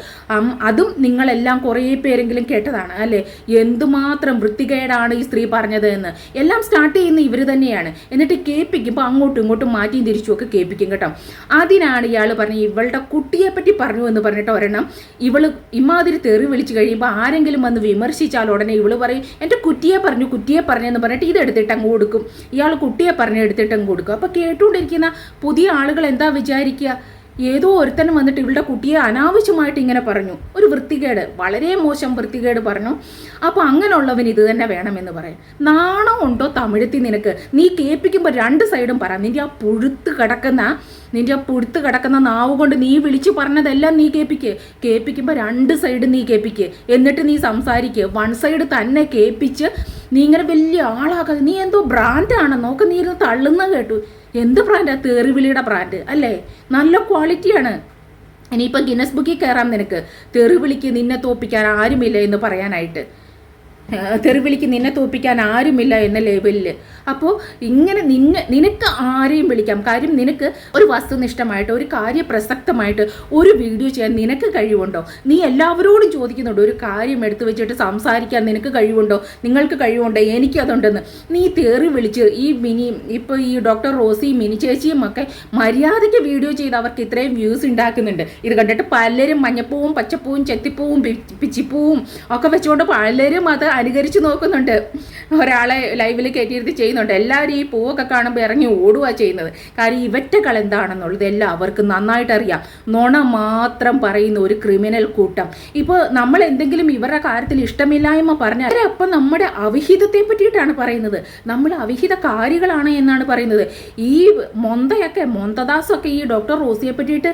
S1: അതും നിങ്ങളെല്ലാം കുറേ പേരെങ്കിലും കേട്ടതാണ് അല്ലേ? എന്തുമാത്രം വൃത്തികേടാണ് ഈ സ്ത്രീ പറഞ്ഞത് എന്ന്. എല്ലാം സ്റ്റാർട്ട് ചെയ്യുന്ന ഇവർ തന്നെയാണ്. എന്നിട്ട് കേൾപ്പിക്കുമ്പോൾ അങ്ങോട്ടും ഇങ്ങോട്ടും മാറ്റിയും തിരിച്ചും ഒക്കെ കേൾപ്പിക്കും കേട്ടോ. അതിനാണ് ഇയാൾ പറഞ്ഞ് ഇവളുടെ കുട്ടിയെ പറ്റി പറഞ്ഞു എന്ന് പറഞ്ഞിട്ട് ഒരെണ്ണം ഇവൾ ഇമാതിരി തെറി വിളിച്ചു കഴിയുമ്പോൾ ആരെങ്കിലും വന്ന് വിമർശിച്ചാൽ ഉടനെ ഇവൾ പറയും എന്റെ കുട്ടിയെ പറഞ്ഞു കുട്ടിയെ പറഞ്ഞു എന്ന് പറഞ്ഞിട്ട് ഇത് എടുത്തിട്ട് അങ്ങ് കൊടുക്കും. ഇയാൾ കുട്ടിയെ പറഞ്ഞ് എടുത്തിട്ട് അങ്ങ് കൊടുക്കും. അപ്പോൾ കേട്ടുകൊണ്ടിരിക്കുന്ന പുതിയ ആളുകൾ എന്താ വിചാരിക്കുക ഏതോ ഒരുത്തൻ വന്നിട്ട് ഇവളുടെ കുട്ടിയെ അനാവശ്യമായിട്ട് ഇങ്ങനെ പറഞ്ഞു. ഒരു വൃത്തികേട് വളരെ മോശം വൃത്തികേട് പറഞ്ഞു. അപ്പോൾ അങ്ങനെയുള്ളവൻ ഇത് തന്നെ വേണമെന്ന് പറയാം. നാണം ഉണ്ടോ തമിഴത്തി നിനക്ക്? നീ കേൾപ്പിക്കുമ്പോൾ രണ്ട് സൈഡും പറ. നിന്റെ ആ പുഴുത്ത് കിടക്കുന്ന നിന്റെ ആ പുഴുത്ത് കിടക്കുന്ന നാവ് കൊണ്ട് നീ വിളിച്ചു പറഞ്ഞതെല്ലാം നീ കേൾപ്പിക്ക്. കേൾപ്പിക്കുമ്പോൾ രണ്ട് സൈഡ് നീ കേൾപ്പിക്ക്. എന്നിട്ട് നീ സംസാരിക്കുക വൺ സൈഡ് തന്നെ കേൾപ്പിച്ച് നീ ഇങ്ങനെ വലിയ ആളാക്കാതെ നീ എന്തോ ബ്രാൻഡാണ് നോക്ക്. നീ ഇരുന്ന് തള്ളുന്ന കേട്ടു. എന്ത് ബ്രാൻഡാ തേറിവിളിയുടെ ബ്രാൻഡ് അല്ലേ? നല്ല ക്വാളിറ്റിയാണ് ഇനിയിപ്പോൾ ഗിന്നസ് ബുക്കിൽ കയറാം നിനക്ക്. തെറിവിളിക്ക് നിന്നെ തോപ്പിക്കാൻ ആരുമില്ല എന്ന് പറയാനായിട്ട്. തെറിവിളിക്ക് നിന്നെ തോപ്പിക്കാൻ ആരുമില്ല എന്ന ലെവലിൽ അപ്പോൾ ഇങ്ങനെ നിന്നെ നിനക്ക് ആരെയും വിളിക്കാം. കാര്യം നിനക്ക് ഒരു വസ്തുനിഷ്ഠമായിട്ട് ഒരു കാര്യപ്രസക്തമായിട്ട് ഒരു വീഡിയോ ചെയ്യാൻ നിനക്ക് കഴിവുണ്ടോ? നീ എല്ലാവരോടും ചോദിക്കുന്നുണ്ട് ഒരു കാര്യം എടുത്തു വെച്ചിട്ട് സംസാരിക്കാൻ നിനക്ക് കഴിവുണ്ടോ? നിങ്ങൾക്ക് കഴിവുണ്ടോ? എനിക്കതുണ്ടെന്ന് നീ തേറി വിളിച്ച് ഈ മിനി ഇപ്പോൾ ഈ ഡോക്ടർ റോസി മിനി ചേച്ചിയും ഒക്കെ മര്യാദയ്ക്ക് വീഡിയോ ചെയ്ത് അവർക്ക് ഇത്രയും വ്യൂസ് ഉണ്ടാക്കുന്നുണ്ട്. ഇത് കണ്ടിട്ട് പലരും മഞ്ഞപ്പൂവും പച്ചപ്പൂവും ചെത്തിപ്പൂവും പിച്ചിപ്പൂവും ഒക്കെ വെച്ചുകൊണ്ട് പലരും അത് അനുകരിച്ച് നോക്കുന്നുണ്ട്. ഒരാളെ ലൈവിൽ കയറ്റിയിരുത്തി ചെയ്യുന്നുണ്ട്. എല്ലാവരും ഈ പൂവൊക്കെ കാണുമ്പോൾ ഇറങ്ങി ഓടുക ചെയ്യുന്നത്. കാര്യം ഇവറ്റകൾ എന്താണെന്നുള്ളത് എല്ലാം അവർക്ക് നന്നായിട്ട് അറിയാം നുണ മാത്രം പറയുന്ന ഒരു ക്രിമിനൽ കൂട്ടം. ഇപ്പോൾ നമ്മൾ എന്തെങ്കിലും ഇവരുടെ കാര്യത്തിൽ ഇഷ്ടമില്ലായ്മ പറഞ്ഞാൽ അപ്പം നമ്മുടെ അവിഹിതത്തെ പറ്റിയിട്ടാണ് പറയുന്നത്. നമ്മൾ അവിഹിതകാരികളാണ് എന്നാണ് പറയുന്നത്. ഈ മൊന്തയൊക്കെ മൊന്തദാസൊക്കെ ഈ ഡോക്ടർ റോസിയെ പറ്റിയിട്ട്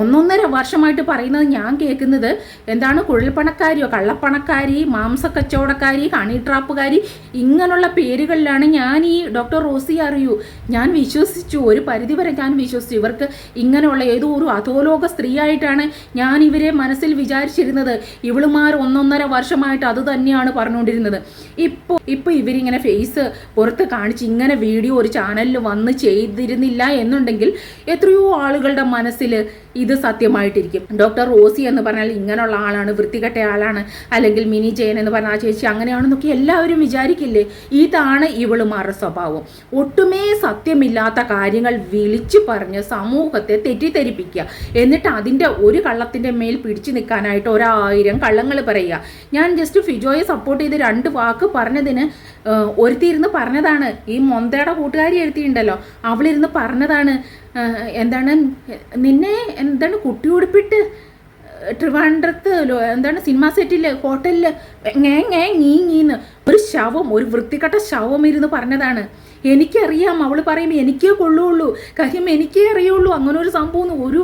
S1: ഒന്നൊന്നര വർഷമായിട്ട് പറയുന്നത് ഞാൻ കേൾക്കുന്നത് എന്താണ് കുഴൽപ്പണക്കാരിയോ കള്ളപ്പണക്കാരി മാംസക്കച്ചവടക്കാരി ഹണി ട്രാപ്പുകാരി ഇങ്ങനെയുള്ള പേരുകളിലാണ് ഞാൻ ഈ ഡോക്ടർ റോസി അറിയൂ. ഞാൻ വിശ്വസിച്ചു ഒരു പരിധിവരെ ഞാൻ വിശ്വസിച്ചു. ഇവർക്ക് ഇങ്ങനെയുള്ള ഏതോ ഒരു അധോലോക സ്ത്രീയായിട്ടാണ് ഞാൻ ഇവരെ മനസ്സിൽ വിചാരിച്ചിരുന്നത്. ഇവളുമാർ ഒന്നൊന്നര വർഷമായിട്ട് അത് തന്നെയാണ് പറഞ്ഞുകൊണ്ടിരുന്നത്. ഇപ്പോൾ ഇപ്പോൾ ഇവരിങ്ങനെ ഫേസ് പുറത്ത് കാണിച്ച് ഇങ്ങനെ വീഡിയോ ഒരു ചാനലിൽ വന്ന് ചെയ്തിരുന്നില്ല എന്നുണ്ടെങ്കിൽ എത്രയോ ആളുകളുടെ മനസ്സിൽ ഇത് സത്യമായിട്ടിരിക്കും. ഡോക്ടർ റോസി എന്ന് പറഞ്ഞാൽ ഇങ്ങനെയുള്ള ആളാണ് വൃത്തികെട്ട ആളാണ് അല്ലെങ്കിൽ മിനി ജയൻ എന്ന് പറഞ്ഞ ആ ചേച്ചി അങ്ങനെയാണെന്നൊക്കെ എല്ലാവരും വിചാരിക്കില്ലേ? ഇതാണ് ഇവളുമാരുടെ സ്വഭാവം. ഒട്ടുമേ സത്യമില്ലാത്ത കാര്യങ്ങൾ വിളിച്ചു പറഞ്ഞ് സമൂഹത്തെ തെറ്റിദ്ധരിപ്പിക്കുക. എന്നിട്ട് അതിന്റെ ഒരു കള്ളത്തിന്റെ മേൽ പിടിച്ചു നിൽക്കാനായിട്ട് ഒരായിരം കള്ളങ്ങൾ പറയുക. ഞാൻ ജസ്റ്റ് ഫിജോയെ സപ്പോർട്ട് ചെയ്ത് രണ്ട് വാക്ക് പറഞ്ഞതിന് ഒരുത്തിയിരുന്ന് പറഞ്ഞതാണ്. ഈ മൊന്തയുടെ കൂട്ടുകാരി എഴുത്തിയുണ്ടല്ലോ അവളിരുന്ന് പറഞ്ഞതാണ്. എന്താണ് നിന്നെ എന്താണ് കുട്ടി ഉടുപ്പിട്ട് ട്രിവാൻഡ്രത്ത് എന്താണ് സിനിമ സെറ്റിൽ ഹോട്ടലിൽ ഞേ ഞേ നീ നീന്ന് ഒരു ശവം ഒരു വൃത്തികെട്ട ശവം ഇരുന്ന് പറഞ്ഞതാണ്. എനിക്കറിയാം അവൾ പറയും എനിക്കേ കൊള്ളുള്ളൂ. കാര്യം എനിക്കേ അറിയുള്ളൂ. അങ്ങനെ ഒരു സംഭവം ഒരു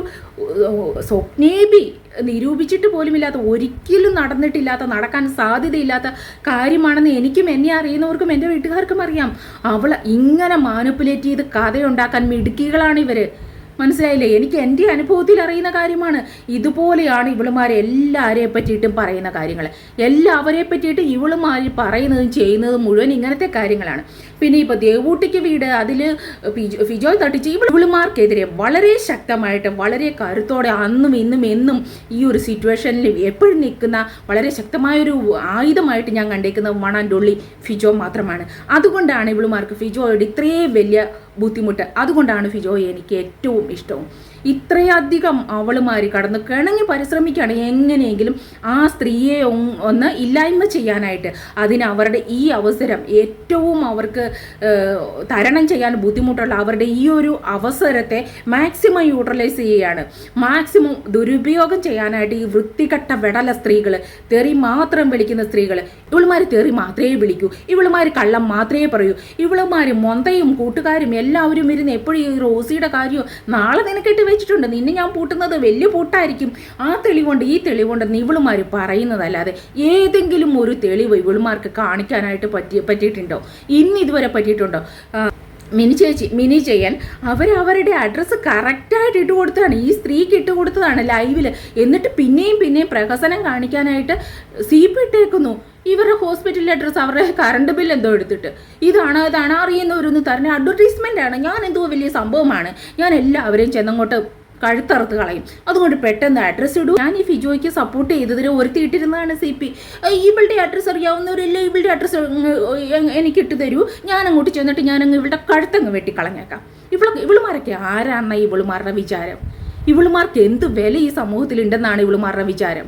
S1: സ്വപ്നേബി നിരൂപിച്ചിട്ട് പോലുമില്ലാത്ത ഒരിക്കലും നടന്നിട്ടില്ലാത്ത നടക്കാൻ സാധ്യതയില്ലാത്ത കാര്യമാണെന്ന് എനിക്കും എന്നെ അറിയുന്നവർക്കും എന്റെ വീട്ടുകാർക്കും അറിയാം. അവൾ ഇങ്ങനെ മാനുപ്പുലേറ്റ് ചെയ്ത് കഥയുണ്ടാക്കാൻ മിടുക്കികളാണ് ഇവർ മനസ്സിലായില്ലേ? എനിക്ക് എന്റെ അനുഭവത്തിൽ അറിയുന്ന കാര്യമാണ്. ഇതുപോലെയാണ് ഇവളുമാരെ എല്ലാവരെ പറ്റിയിട്ടും പറയുന്ന കാര്യങ്ങൾ എല്ലാവരെ പറ്റിയിട്ട് ഇവളുമാർ പറയുന്നതും ചെയ്യുന്നതും മുഴുവൻ ഇങ്ങനത്തെ കാര്യങ്ങളാണ്. പിന്നെ ഇപ്പോൾ ദേവൂട്ടിക്ക് വീട് അതിൽ ഫിജോയ് തട്ടിച്ച് ഇവളുമാർക്കെതിരെ വളരെ ശക്തമായിട്ട് വളരെ കരുത്തോടെ അന്നും ഇന്നും എന്നും ഈ ഒരു സിറ്റുവേഷനിൽ എപ്പോഴും നിൽക്കുന്ന വളരെ ശക്തമായൊരു ആയുധമായിട്ട് ഞാൻ കണ്ടേക്കുന്ന ആൻഡ് ഒള്ളി ഫിജോ മാത്രമാണ്. അതുകൊണ്ടാണ് ഇവിളുമാർക്ക് ഫിജോയോട് ഇത്രയും വലിയ ബുദ്ധിമുട്ട്. അതുകൊണ്ടാണ് ഫിജോയെ എനിക്ക് ഏറ്റവും ഇഷ്ടവും. ഇത്രയധികം അവളുമാർ കടന്ന് കിണങ്ങി പരിശ്രമിക്കുകയാണ് എങ്ങനെയെങ്കിലും ആ സ്ത്രീയെ ഒന്ന് ഇല്ലായ്മ ചെയ്യാനായിട്ട്. അതിന് അവരുടെ ഈ അവസരം ഏറ്റവും അവർക്ക് തരണം ചെയ്യാൻ ബുദ്ധിമുട്ടുള്ള അവരുടെ ഈ ഒരു അവസരത്തെ മാക്സിമം യൂട്ടിലൈസ് ചെയ്യുകയാണ്. മാക്സിമം ദുരുപയോഗം ചെയ്യാനായിട്ട് ഈ വൃത്തികെട്ട വെടല സ്ത്രീകൾ തെറി മാത്രം വിളിക്കുന്ന സ്ത്രീകൾ ഇവളുമാർ തെറി മാത്രമേ വിളിക്കൂ. ഇവളുമാർ കള്ളം മാത്രമേ പറയൂ. ഇവളുമാർ മൊന്തയും കൂട്ടുകാരും എല്ലാവരും ഇരുന്ന് എപ്പോഴും ഈ റോസിയുടെ കാര്യവും നാളെ നിനക്കിട്ട് വെച്ചിട്ടുണ്ട്. നിന്നെ ഞാൻ പൂട്ടുന്നത് വലിയ പൂട്ടായിരിക്കും. ആ തെളിവുണ്ട് ഈ തെളിവുണ്ട് ഇവളുമാർ പറയുന്നതല്ലാതെ ഏതെങ്കിലും ഒരു തെളിവ് ഇവളുമാർക്ക് കാണിക്കാനായിട്ട് പറ്റി പറ്റിയിട്ടുണ്ടോ? ഇന്ന് ഇതുവരെ പറ്റിയിട്ടുണ്ടോ? മിനി ചേച്ചി മിനി ചെയ്യൻ അവരവരുടെ അഡ്രസ്സ് കറക്റ്റായിട്ട് ഇട്ട് കൊടുത്തതാണ്. ഈ സ്ത്രീക്ക് ഇട്ട് കൊടുത്തതാണ് ലൈവിൽ എന്നിട്ട് പിന്നെയും പിന്നെയും പ്രഹസനം കാണിക്കാനായിട്ട് സീപ്പ് ഇട്ടേക്കുന്നു. ഇവരുടെ ഹോസ്പിറ്റലിലെ അഡ്രസ്സ് അവരുടെ കറണ്ട് ബിൽ എന്തോ എടുത്തിട്ട്. ഇതാണ് അതാണ് അറിയുന്നവരൊന്ന് തരണേ അഡ്വർടൈസ്മെന്റ് ആണ്. ഞാൻ എന്തോ വലിയ സംഭവമാണ്. ഞാൻ എല്ലാവരെയും ചെന്നങ്ങോട്ട് കഴുത്തറുത്ത് കളയും. അതുകൊണ്ട് പെട്ടെന്ന് അഡ്രസ്സ് ഇടൂ. ഞാൻ ഈ ഫിജോയ്ക്ക് സപ്പോർട്ട് ചെയ്തതിന് ഒരുത്തിയിട്ടിരുന്നതാണ് സി പി. ഇവളുടെ അഡ്രസ്സ് അറിയാവുന്നവരില്ല ഇവളുടെ അഡ്രസ്സ് എനിക്ക് ഇട്ട് തരൂ. ഞാൻ അങ്ങോട്ട് ചെന്നിട്ട് ഞാനങ്ങ് ഇവളുടെ കഴുത്തങ്ങ് വെട്ടിക്കളഞ്ഞേക്കാം. ഇവളെ ഇവളുമാരൊക്കെ ആരാണ് ഇവളുമാരുടെ വിചാരം? ഇവളുമാർക്ക് എന്ത് വില ഈ സമൂഹത്തിലുണ്ടെന്നാണ് ഇവളുമാരുടെ വിചാരം?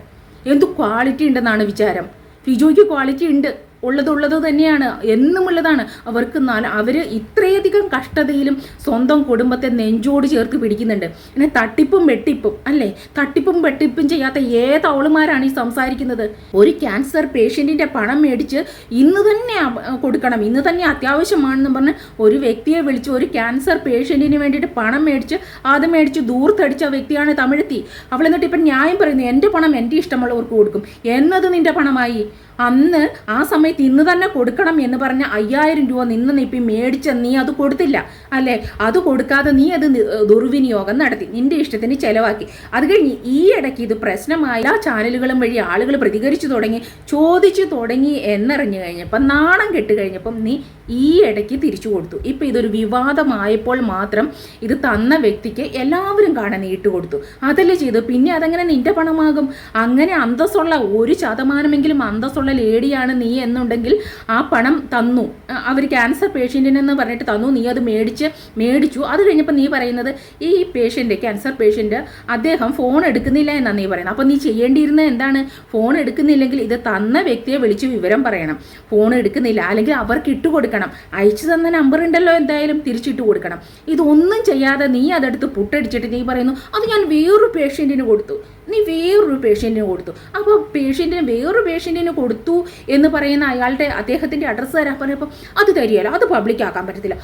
S1: എന്ത് ക്വാളിറ്റി ഉണ്ടെന്നാണ് വിചാരം? ഫിജോയ്ക്ക് ക്വാളിറ്റി ഉണ്ട്. ഉള്ളതുള്ളത് തന്നെയാണ്. എന്നുമുള്ളതാണ് അവർക്ക് നാല് അവർ ഇത്രയധികം കഷ്ടതയിലും സ്വന്തം കുടുംബത്തെ നെഞ്ചോട് ചേർത്ത് പിടിക്കുന്നുണ്ട്. പിന്നെ തട്ടിപ്പും വെട്ടിപ്പും അല്ലേ? തട്ടിപ്പും വെട്ടിപ്പും ചെയ്യാത്ത ഏത് അവളുമാരാണ് ഈ സംസാരിക്കുന്നത്? ഒരു ക്യാൻസർ പേഷ്യന്റിന്റെ പണം മേടിച്ച് ഇന്ന് തന്നെ കൊടുക്കണം. ഇന്ന് തന്നെ അത്യാവശ്യമാണെന്ന് പറഞ്ഞ് ഒരു വ്യക്തിയെ വിളിച്ച് ഒരു ക്യാൻസർ പേഷ്യന്റിന് വേണ്ടിയിട്ട് പണം മേടിച്ച് അത് മേടിച്ച് ദൂർത്തടിച്ച വ്യക്തിയാണ് തമിഴത്തി. അവൾ എന്നിട്ട് ഇപ്പം ന്യായം പറയുന്നു എന്റെ പണം എന്റെ ഇഷ്ടമുള്ളവർക്ക് കൊടുക്കും. എന്നത് നിന്റെ പണമായി. അന്ന് ആ സമയത്ത് ഇന്ന് തന്നെ കൊടുക്കണം എന്ന് പറഞ്ഞ അയ്യായിരം രൂപ നിന്ന് നീപ്പി മേടിച്ച നീ അത് കൊടുത്തില്ല അല്ലേ? അത് കൊടുക്കാതെ നീ അത് ദുർവിനിയോഗം നടത്തി നിന്റെ ഇഷ്ടത്തിന് ചെലവാക്കി. അത് കഴിഞ്ഞ് ഈ ഇടയ്ക്ക് ഇത് പ്രശ്നമായ. എല്ലാ ചാനലുകളും വഴി ആളുകൾ പ്രതികരിച്ചു തുടങ്ങി ചോദിച്ചു തുടങ്ങി എന്നറിഞ്ഞു കഴിഞ്ഞപ്പം നാണം കെട്ട് കഴിഞ്ഞപ്പം നീ ഈ ഇടയ്ക്ക് തിരിച്ചു കൊടുത്തു. ഇപ്പം ഇതൊരു വിവാദമായപ്പോൾ മാത്രം ഇത് തന്ന വ്യക്തിക്ക് എല്ലാവരും കാണാൻ കൊടുത്തു. അതല്ലേ ചെയ്തു പിന്നെ അതെങ്ങനെ നിന്റെ പണമാകും? അങ്ങനെ അന്തസ്സുള്ള ഒരു ശതമാനമെങ്കിലും അന്തസ്സുള്ള ലേഡിയാണ് നീ എന്നുണ്ടെങ്കിൽ ആ പണം തന്നു. അവർ ക്യാൻസർ പേഷ്യന്റിനെന്ന് പറഞ്ഞിട്ട് തന്നു. നീ അത് മേടിച്ച് മേടിച്ചു. അത് കഴിഞ്ഞപ്പോൾ നീ പറയുന്നത് ഈ പേഷ്യന്റ് ക്യാൻസർ പേഷ്യന്റ് അദ്ദേഹം ഫോൺ എടുക്കുന്നില്ല എന്നാണ് നീ പറയുന്നത്. അപ്പോൾ നീ ചെയ്യേണ്ടിയിരുന്നത് എന്താണ്? ഫോൺ എടുക്കുന്നില്ലെങ്കിൽ ഇത് തന്ന വ്യക്തിയെ വിളിച്ച് വിവരം പറയണം. ഫോൺ എടുക്കുന്നില്ല. അല്ലെങ്കിൽ അവർക്ക് ഇട്ട് കൊടുക്കണം. അയച്ചു തന്ന നമ്പർ ഉണ്ടല്ലോ എന്തായാലും തിരിച്ചിട്ട് കൊടുക്കണം. ഇതൊന്നും ചെയ്യാതെ നീ അതെടുത്ത് പുട്ടടിച്ചിട്ട് നീ പറയുന്നു അത് ഞാൻ വേറൊരു പേഷ്യന്റിന് കൊടുത്തു. നീ വേറൊരു പേഷ്യന്റിന് കൊടുത്തു. അപ്പോൾ പേഷ്യന്റിന് വേറൊരു പേഷ്യന്റിന് കൊടുത്തു എന്ന് പറയുന്ന അയാളുടെ അദ്ദേഹത്തിന്റെ അഡ്രസ്സ് തരാൻ പറഞ്ഞപ്പോൾ അത് തരികയല്ല. അത് പബ്ലിക് ആക്കാൻ പറ്റത്തില്ല.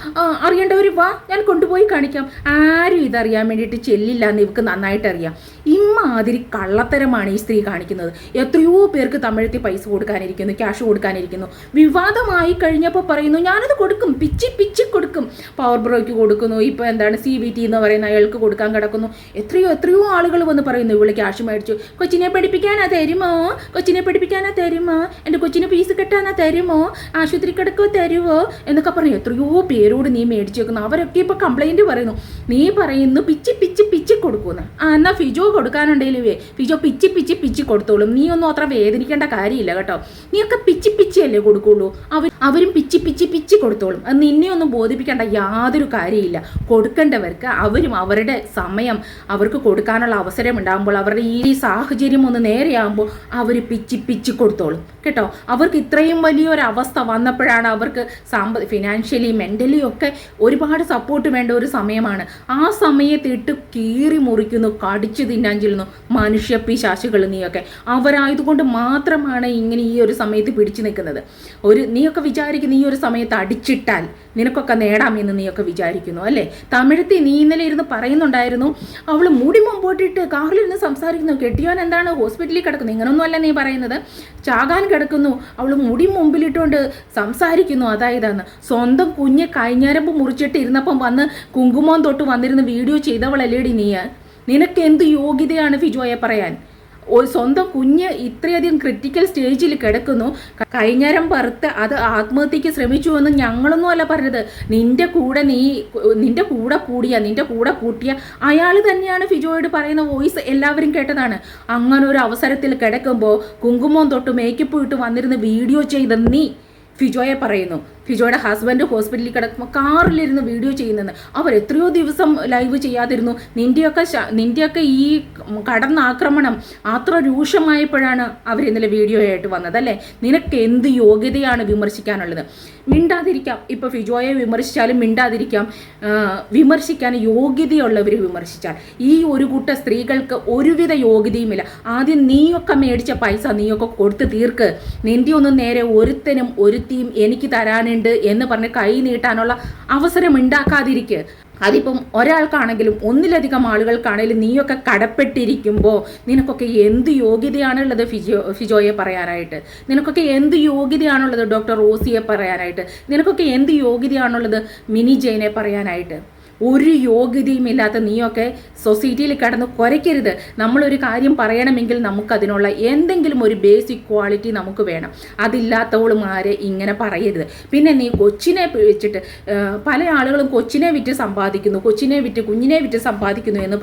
S1: അറിയേണ്ടവർ വാ ഞാൻ കൊണ്ടുപോയി കാണിക്കാം. ആരും ഇതറിയാൻ വേണ്ടിയിട്ട് ചെല്ലില്ല എന്ന് ഇവർക്ക് നന്നായിട്ട് അറിയാം. ഇമ്മാതിരി കള്ളത്തരമാണ് ഈ സ്ത്രീ കാണിക്കുന്നത്. എത്രയോ പേർക്ക് തമിഴത്തിൽ പൈസ കൊടുക്കാനിരിക്കുന്നു ക്യാഷ് കൊടുക്കാനിരിക്കുന്നു. വിവാദമായി കഴിഞ്ഞപ്പോൾ പറയുന്നു ഞാനത് കൊടുക്കും പിച്ചി പിച്ചി കൊടുക്കും. പവർ ബ്രോയ്ക്ക് കൊടുക്കുന്നു ഇപ്പോൾ എന്താണ് സി ബി ടി എന്ന് പറയുന്ന അയാൾക്ക് കൊടുക്കാൻ കിടക്കുന്നു. എത്രയോ എത്രയോ ആളുകൾ വന്ന് പറയുന്നു ഇവൾ ക്യാഷ് മേടിച്ചു. കൊച്ചിനെ പഠിപ്പിക്കാനാ തരുമോ? കൊച്ചിനെ പഠിപ്പിക്കാനാ തരുമോ? എന്റെ കൊച്ചിന് ഫീസ് കെട്ടാനാ തരുമോ? ആശുപത്രി കിടക്കോ തരുമോ എന്നൊക്കെ പറഞ്ഞു. എത്രയോ പേരോട് നീ മേടിച്ചു വെക്കുന്നു അവരൊക്കെ ഇപ്പോൾ കംപ്ലൈന്റ് പറയുന്നു. നീ പറയുന്നു പിച്ചി പിച്ചി പിച്ചി കൊടുക്കുന്നു ആ എന്നാൽ ഫിജോ കൊടുക്കാനുണ്ടെങ്കിലേ ഫിജോ പിച്ചി പിച്ചി പിച്ചി കൊടുത്തോളും. നീ ഒന്നും അത്ര വേദനിക്കേണ്ട കാര്യമില്ല കേട്ടോ. നീയൊക്കെ പിച്ചി പിച്ചിയല്ലേ കൊടുക്കുള്ളൂ. അവർ അവരും പിച്ചി പിച്ചി പിച്ചി കൊടുത്തോളും. അത് നിന്നെ ഒന്നും ബോധിപ്പിക്കേണ്ട യാതൊരു കാര്യമില്ല. കൊടുക്കേണ്ടവർക്ക് അവരും അവരുടെ സമയം അവർക്ക് കൊടുക്കാനുള്ള അവസരം ഉണ്ടാകുമ്പോൾ അവരുടെ ഈ സാഹചര്യം ഒന്ന് നേരെയാകുമ്പോൾ അവർ പിച്ചി പിച്ചി കൊടുത്തോളും. കേട്ടോ? അവർക്ക് ഇത്രയും വലിയൊരവസ്ഥ വന്നപ്പോഴാണ് അവർക്ക് സാമ്പ ഫിനാൻഷ്യലി മെന്റലി ഒക്കെ ഒരുപാട് സപ്പോർട്ട് വേണ്ട ഒരു സമയമാണ്. ആ സമയത്ത് ഇട്ട് കീറി മുറിക്കുന്നു കടിച്ചു തിന്നാൻ ചെല്ലുന്നു മനുഷ്യ പിശാശുകൾ നീയൊക്കെ. അവരായതുകൊണ്ട് മാത്രമാണ് ഇങ്ങനെ ഈ ഒരു സമയത്ത് പിടിച്ചു നിൽക്കുന്നത്. ഒരു നീയൊക്കെ വിചാരിക്കുന്നു ഈ ഒരു സമയത്ത് അടിച്ചിട്ടാൽ നിനക്കൊക്കെ നേടാമെന്ന് നീയൊക്കെ വിചാരിക്കുന്നു അല്ലേ? തമിഴത്തിൽ നീ ഇന്നലെ ഇരുന്ന് പറയുന്നുണ്ടായിരുന്നു അവൾ മുടി മുമ്പോട്ടിട്ട് കാറിലിരുന്ന് സംസാരിക്കുന്നു. കെട്ടിയോൻ എന്താണ് ഹോസ്പിറ്റലിൽ കിടക്കുന്നു? ഇങ്ങനൊന്നുമല്ല നീ പറയുന്നത്. ചാകാൻ കിടക്കുന്നു. അവൾ മുടി മുമ്പിലിട്ടുകൊണ്ട് സംസാരിക്കുന്നു. അതായതാണ്. സ്വന്തം കുഞ്ഞ് കൈഞ്ഞരമ്പ് മുറിച്ചിട്ട് ഇരുന്നപ്പം വന്ന് കുങ്കുമം തൊട്ട് വന്നിരുന്ന് വീഡിയോ ചെയ്തവളല്ലേടി നീ നിനക്ക് എന്ത് യോഗ്യതയാണ് ഫിജോയെ പറയാൻ? ഒരു സ്വന്തം കുഞ്ഞ് ഇത്രയധികം ക്രിറ്റിക്കൽ സ്റ്റേജിൽ കിടക്കുന്നു. കൈഞ്ഞരം പറുത്ത് അത് ആത്മഹത്യക്ക് ശ്രമിച്ചു എന്ന് ഞങ്ങളൊന്നും അല്ല പറഞ്ഞത്. നിന്റെ കൂടെ നീ നിന്റെ കൂടെ കൂടിയ നിന്റെ കൂടെ കൂട്ടിയ അയാൾ തന്നെയാണ് ഫിജോയോട് പറയുന്ന വോയിസ് എല്ലാവരും കേട്ടതാണ്. അങ്ങനെ ഒരു അവസരത്തിൽ കിടക്കുമ്പോൾ കുങ്കുമം തൊട്ട് മേക്കപ്പ് ഇട്ട് വന്നിരുന്ന് വീഡിയോ ചെയ്ത നീ ഫിജോയെ പറയുന്നു. ഫിജോയുടെ ഹസ്ബൻഡ് ഹോസ്പിറ്റലിൽ കിടക്കുമ്പോൾ കാറിലിരുന്ന് വീഡിയോ ചെയ്യുന്നത് അവർ എത്രയോ ദിവസം ലൈവ് ചെയ്യാതിരുന്നു. നിന്റെയൊക്കെ നിന്റെയൊക്കെ ഈ കടന്നാക്രമണം അത്ര രൂക്ഷമായപ്പോഴാണ് അവർ ഇന്നലെ വീഡിയോ ആയിട്ട് വന്നത് അല്ലേ? നിനക്ക് എന്ത് യോഗ്യതയാണ് വിമർശിക്കാനുള്ളത്? മിണ്ടാതിരിക്കാം. ഇപ്പോൾ ഫിജോയെ വിമർശിച്ചാലും മിണ്ടാതിരിക്കാം. വിമർശിക്കാൻ യോഗ്യതയുള്ളവർ വിമർശിച്ചാൽ. ഈ ഒരു കൂട്ട സ്ത്രീകൾക്ക് ഒരുവിധ യോഗ്യതയുമില്ല. ആദ്യം നീയൊക്കെ മേടിച്ച പൈസ നീയൊക്കെ കൊടുത്ത് തീർക്ക്. നിന്റെ ഒന്നും നേരെ ഒരുത്തനും ഒരുത്തിയും എനിക്ക് തരാനുണ്ട് എന്ന് പറഞ്ഞ് കൈ നീട്ടാനുള്ള അവസരം ഉണ്ടാക്കാതിരിക്കുക അതിപ്പം ഒരാൾക്കാണെങ്കിലും ഒന്നിലധികം ആളുകൾക്കാണെങ്കിലും നീയൊക്കെ കടപ്പെട്ടിരിക്കുമ്പോൾ നിനക്കൊക്കെ എന്ത് യോഗ്യതയാണുള്ളത് ഫിജോ ഫിജോയെ പറയാനായിട്ട്? നിനക്കൊക്കെ എന്ത് യോഗ്യതയാണുള്ളത് ഡോക്ടർ റോസിയെ പറയാനായിട്ട്? നിനക്കൊക്കെ എന്ത് യോഗ്യതയാണുള്ളത് മിനി ജെയിനെ പറയാനായിട്ട്? ഒരു യോഗ്യതയും ഇല്ലാത്ത നീയൊക്കെ സൊസൈറ്റിയിൽ കിടന്ന് കുരയ്ക്കരുത്. നമ്മളൊരു കാര്യം പറയണമെങ്കിൽ നമുക്കതിനുള്ള എന്തെങ്കിലും ഒരു ബേസിക് ക്വാളിറ്റി നമുക്ക് വേണം. അതില്ലാത്തവളും ആരെ ഇങ്ങനെ പറയരുത്. പിന്നെ നീ കൊച്ചിനെ വെച്ചിട്ട് പല ആളുകളും കൊച്ചിനെ വിറ്റ് സമ്പാദിക്കുന്നു കൊച്ചിനെ വിറ്റ് കുഞ്ഞിനെ വിറ്റ് സമ്പാദിക്കുന്നു എന്ന്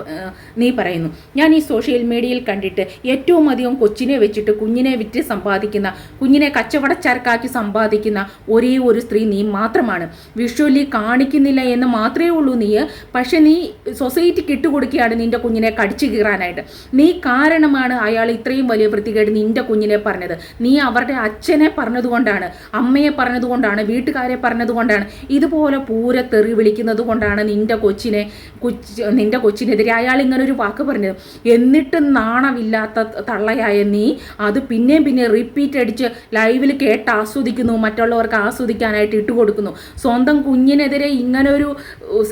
S1: നീ പറയുന്നു. ഞാൻ ഈ സോഷ്യൽ മീഡിയയിൽ കണ്ടിട്ട് ഏറ്റവും അധികം കൊച്ചിനെ വെച്ചിട്ട് കുഞ്ഞിനെ വിറ്റ് സമ്പാദിക്കുന്ന കുഞ്ഞിനെ കച്ചവടച്ചരക്കാക്കി സമ്പാദിക്കുന്ന ഒരേ ഒരു സ്ത്രീ നീ മാത്രമാണ്. വിഷ്വലി കാണിക്കുന്നില്ല എന്ന് മാത്രമേ ഉള്ളൂ നീ പക്ഷെ നീ സൊസൈറ്റിക്ക് ഇട്ടുകൊടുക്കുകയാണ് നിന്റെ കുഞ്ഞിനെ കടിച്ചു കീറാനായിട്ട്. നീ കാരണമാണ് അയാൾ ഇത്രയും വലിയ വൃത്തികേട് നിന്റെ കുഞ്ഞിനെ പറഞ്ഞത്. നീ അവരുടെ അച്ഛനെ പറഞ്ഞതുകൊണ്ടാണ് അമ്മയെ പറഞ്ഞതുകൊണ്ടാണ് വീട്ടുകാരെ പറഞ്ഞതുകൊണ്ടാണ് ഇതുപോലെ പൂര തെറി വിളിക്കുന്നത് കൊണ്ടാണ് നിന്റെ കൊച്ചിനെ കൊച്ചി നിന്റെ കൊച്ചിനെതിരെ അയാൾ ഇങ്ങനെ ഒരു വാക്ക് പറഞ്ഞത്. എന്നിട്ട് നാണമില്ലാത്ത തള്ളയായ നീ അത് പിന്നെയും പിന്നെ റിപ്പീറ്റ് അടിച്ച് ലൈവിൽ കേട്ട് ആസ്വദിക്കുന്നു മറ്റുള്ളവർക്ക് ആസ്വദിക്കാനായിട്ട് ഇട്ടുകൊടുക്കുന്നു. സ്വന്തം കുഞ്ഞിനെതിരെ ഇങ്ങനെ ഒരു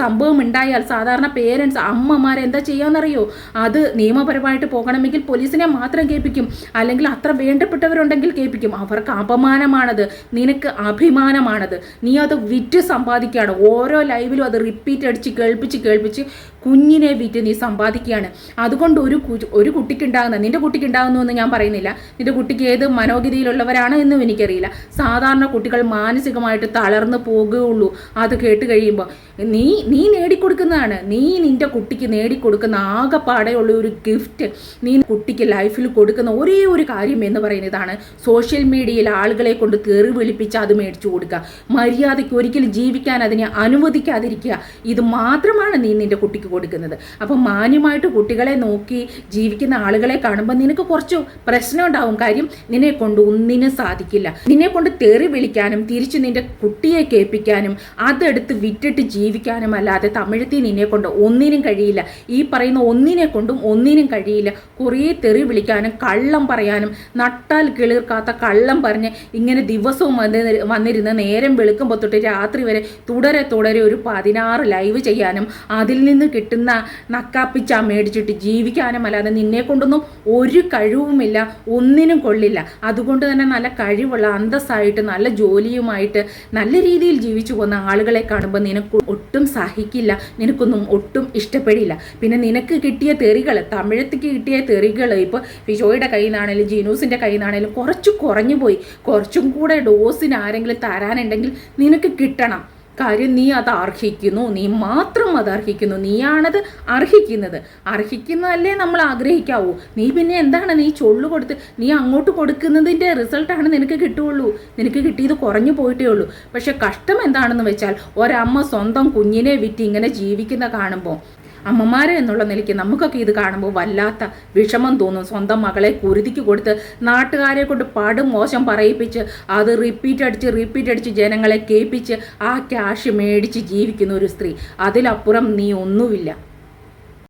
S1: സംഭവം സംഭവം ഉണ്ടായാൽ സാധാരണ പേരൻസ് അമ്മമാർ എന്താ ചെയ്യാന്നറിയോ? അത് നിയമപരമായിട്ട് പോകണമെങ്കിൽ പോലീസിനെ മാത്രം കേൾപ്പിക്കും. അല്ലെങ്കിൽ അത്ര വേണ്ടപ്പെട്ടവരുണ്ടെങ്കിൽ കേൾപ്പിക്കും. അവർക്ക് അപമാനമാണത്. നിനക്ക് അഭിമാനമാണത്. നീ അത് വിറ്റ് സമ്പാദിക്കുകയാണ്. ഓരോ ലൈവിലും അത് റിപ്പീറ്റ് അടിച്ച് കേൾപ്പിച്ച് കേൾപ്പിച്ച് കുഞ്ഞിനെ വിറ്റ് നീ സമ്പാദിക്കുകയാണ്. അതുകൊണ്ട് ഒരു ഒരു കുട്ടിക്കുണ്ടാകുന്ന നിന്റെ കുട്ടിക്കുണ്ടാകുന്നു എന്ന് ഞാൻ പറയുന്നില്ല. നിന്റെ കുട്ടിക്ക് ഏത് മനോഗതിയിലുള്ളവരാണ് എന്നും എനിക്കറിയില്ല. സാധാരണ കുട്ടികൾ മാനസികമായിട്ട് തളർന്നു പോകുകയുള്ളൂ. അത് കേട്ട് കഴിയുമ്പോൾ നീ നീ നേടിക്കൊടുക്കുന്നതാണ്. നീ നിന്റെ കുട്ടിക്ക് നേടിക്കൊടുക്കുന്ന ആകെപ്പാടെയുള്ള ഒരു ഗിഫ്റ്റ് നീ കുട്ടിക്ക് ലൈഫിൽ കൊടുക്കുന്ന ഒരേ ഒരു കാര്യം എന്ന് പറയുന്നതാണ്. സോഷ്യൽ മീഡിയയിൽ ആളുകളെ കൊണ്ട് തെറി വിളിപ്പിച്ച് അത് മേടിച്ചു കൊടുക്കുക. മര്യാദയ്ക്ക് ഒരിക്കലും ജീവിക്കാൻ അതിനെ അനുവദിക്കാതിരിക്കുക. ഇത് മാത്രമാണ് നീ നിന്റെ കുട്ടിക്ക് കൊടുക്കുന്നത്. അപ്പം മാന്യമായിട്ട് കുട്ടികളെ നോക്കി ജീവിക്കുന്ന ആളുകളെ കാണുമ്പോൾ നിനക്ക് കുറച്ച് പ്രശ്നം ഉണ്ടാവും. കാര്യം നിന്നെ കൊണ്ട് ഒന്നിനും സാധിക്കില്ല. നിന്നെ കൊണ്ട് തെറി വിളിക്കാനും തിരിച്ച് നിന്റെ കുട്ടിയെ കേൾപ്പിക്കാനും അതെടുത്ത് വിറ്റിട്ട് ജീവിക്കാനും അല്ലാതെ തമിഴത്തി നിന്നെ കൊണ്ട് ഒന്നിനും കഴിയില്ല. ഈ പറയുന്ന ഒന്നിനെ കൊണ്ടും ഒന്നിനും കഴിയില്ല. കുറേ തെറി വിളിക്കാനും കള്ളം പറയാനും നട്ടാൽ കിളിർക്കാത്ത കള്ളം പറഞ്ഞ് ഇങ്ങനെ ദിവസവും വന്ന് വന്നിരുന്ന് നേരം വെളുക്കുമ്പോൾ തൊട്ട് രാത്രി വരെ തുടരെ തുടരെ ഒരു പതിനാറ് ലൈവ് ചെയ്യാനും അതിൽ നിന്ന് കിട്ടുന്ന നക്കാപ്പിച്ച മേടിച്ചിട്ട് ജീവിക്കാനും അല്ലാതെ നിന്നെ കൊണ്ടൊന്നും ഒരു കഴിവുമില്ല ഒന്നിനും കൊള്ളില്ല. അതുകൊണ്ട് തന്നെ നല്ല കഴിവുള്ള അന്തസ്സായിട്ട് നല്ല ജോലിയുമായിട്ട് നല്ല രീതിയിൽ ജീവിച്ചു പോകുന്ന ആളുകളെ കാണുമ്പോൾ നിനക്ക് ഒട്ടും സഹിക്കില്ല നിനക്കൊന്നും ഒട്ടും ഇഷ്ടപ്പെടില്ല. പിന്നെ നിനക്ക് കിട്ടിയ തെറികൾ തമിഴത്തേക്ക് കിട്ടിയ തെറികൾ ഇപ്പോൾ ഫിഷോയുടെ കയ്യിൽ നിന്നാണേലും ജീനൂസിന്റെ കയ്യിൽ നിന്നാണേലും കുറച്ച് കുറഞ്ഞു പോയി കുറച്ചും കൂടെ ഡോസിന് ആരെങ്കിലും തരാനുണ്ടെങ്കിൽ നിനക്ക് കിട്ടണം. കാര്യം നീ അത് അർഹിക്കുന്നു. നീ മാത്രം അത് അർഹിക്കുന്നു. നീയാണത് അർഹിക്കുന്നത്. അർഹിക്കുന്നതല്ലേ നമ്മൾ ആഗ്രഹിക്കാവൂ. നീ പിന്നെ എന്താണ് നീ ചൊള്ളു കൊടുത്ത് നീ അങ്ങോട്ട് കൊടുക്കുന്നതിന്റെ റിസൾട്ടാണ് നിനക്ക് കിട്ടുകയുള്ളൂ. നിനക്ക് കിട്ടിയത് കുറഞ്ഞു പോയിട്ടേ ഉള്ളൂ. പക്ഷെ കഷ്ടം എന്താണെന്ന് വെച്ചാൽ ഒരമ്മ സ്വന്തം കുഞ്ഞിനെ വിറ്റ് ഇങ്ങനെ ജീവിക്കുന്ന കാണുമ്പോൾ അമ്മമാരെ എന്നുള്ള നിലയ്ക്ക് നമുക്കൊക്കെ ഇത് കാണുമ്പോൾ വല്ലാത്ത വിഷമം തോന്നും. സ്വന്തം മകളെ കുരുതിക്ക് കൊടുത്ത് നാട്ടുകാരെ കൊണ്ട് പടും മോശം പറയിപ്പിച്ച് അത് റിപ്പീറ്റ് അടിച്ച് റിപ്പീറ്റ് അടിച്ച് ജനങ്ങളെ കേൾപ്പിച്ച് ആ ക്യാഷ് മേടിച്ച് ജീവിക്കുന്ന ഒരു സ്ത്രീ. അതിലപ്പുറം നീ ഒന്നുമില്ല.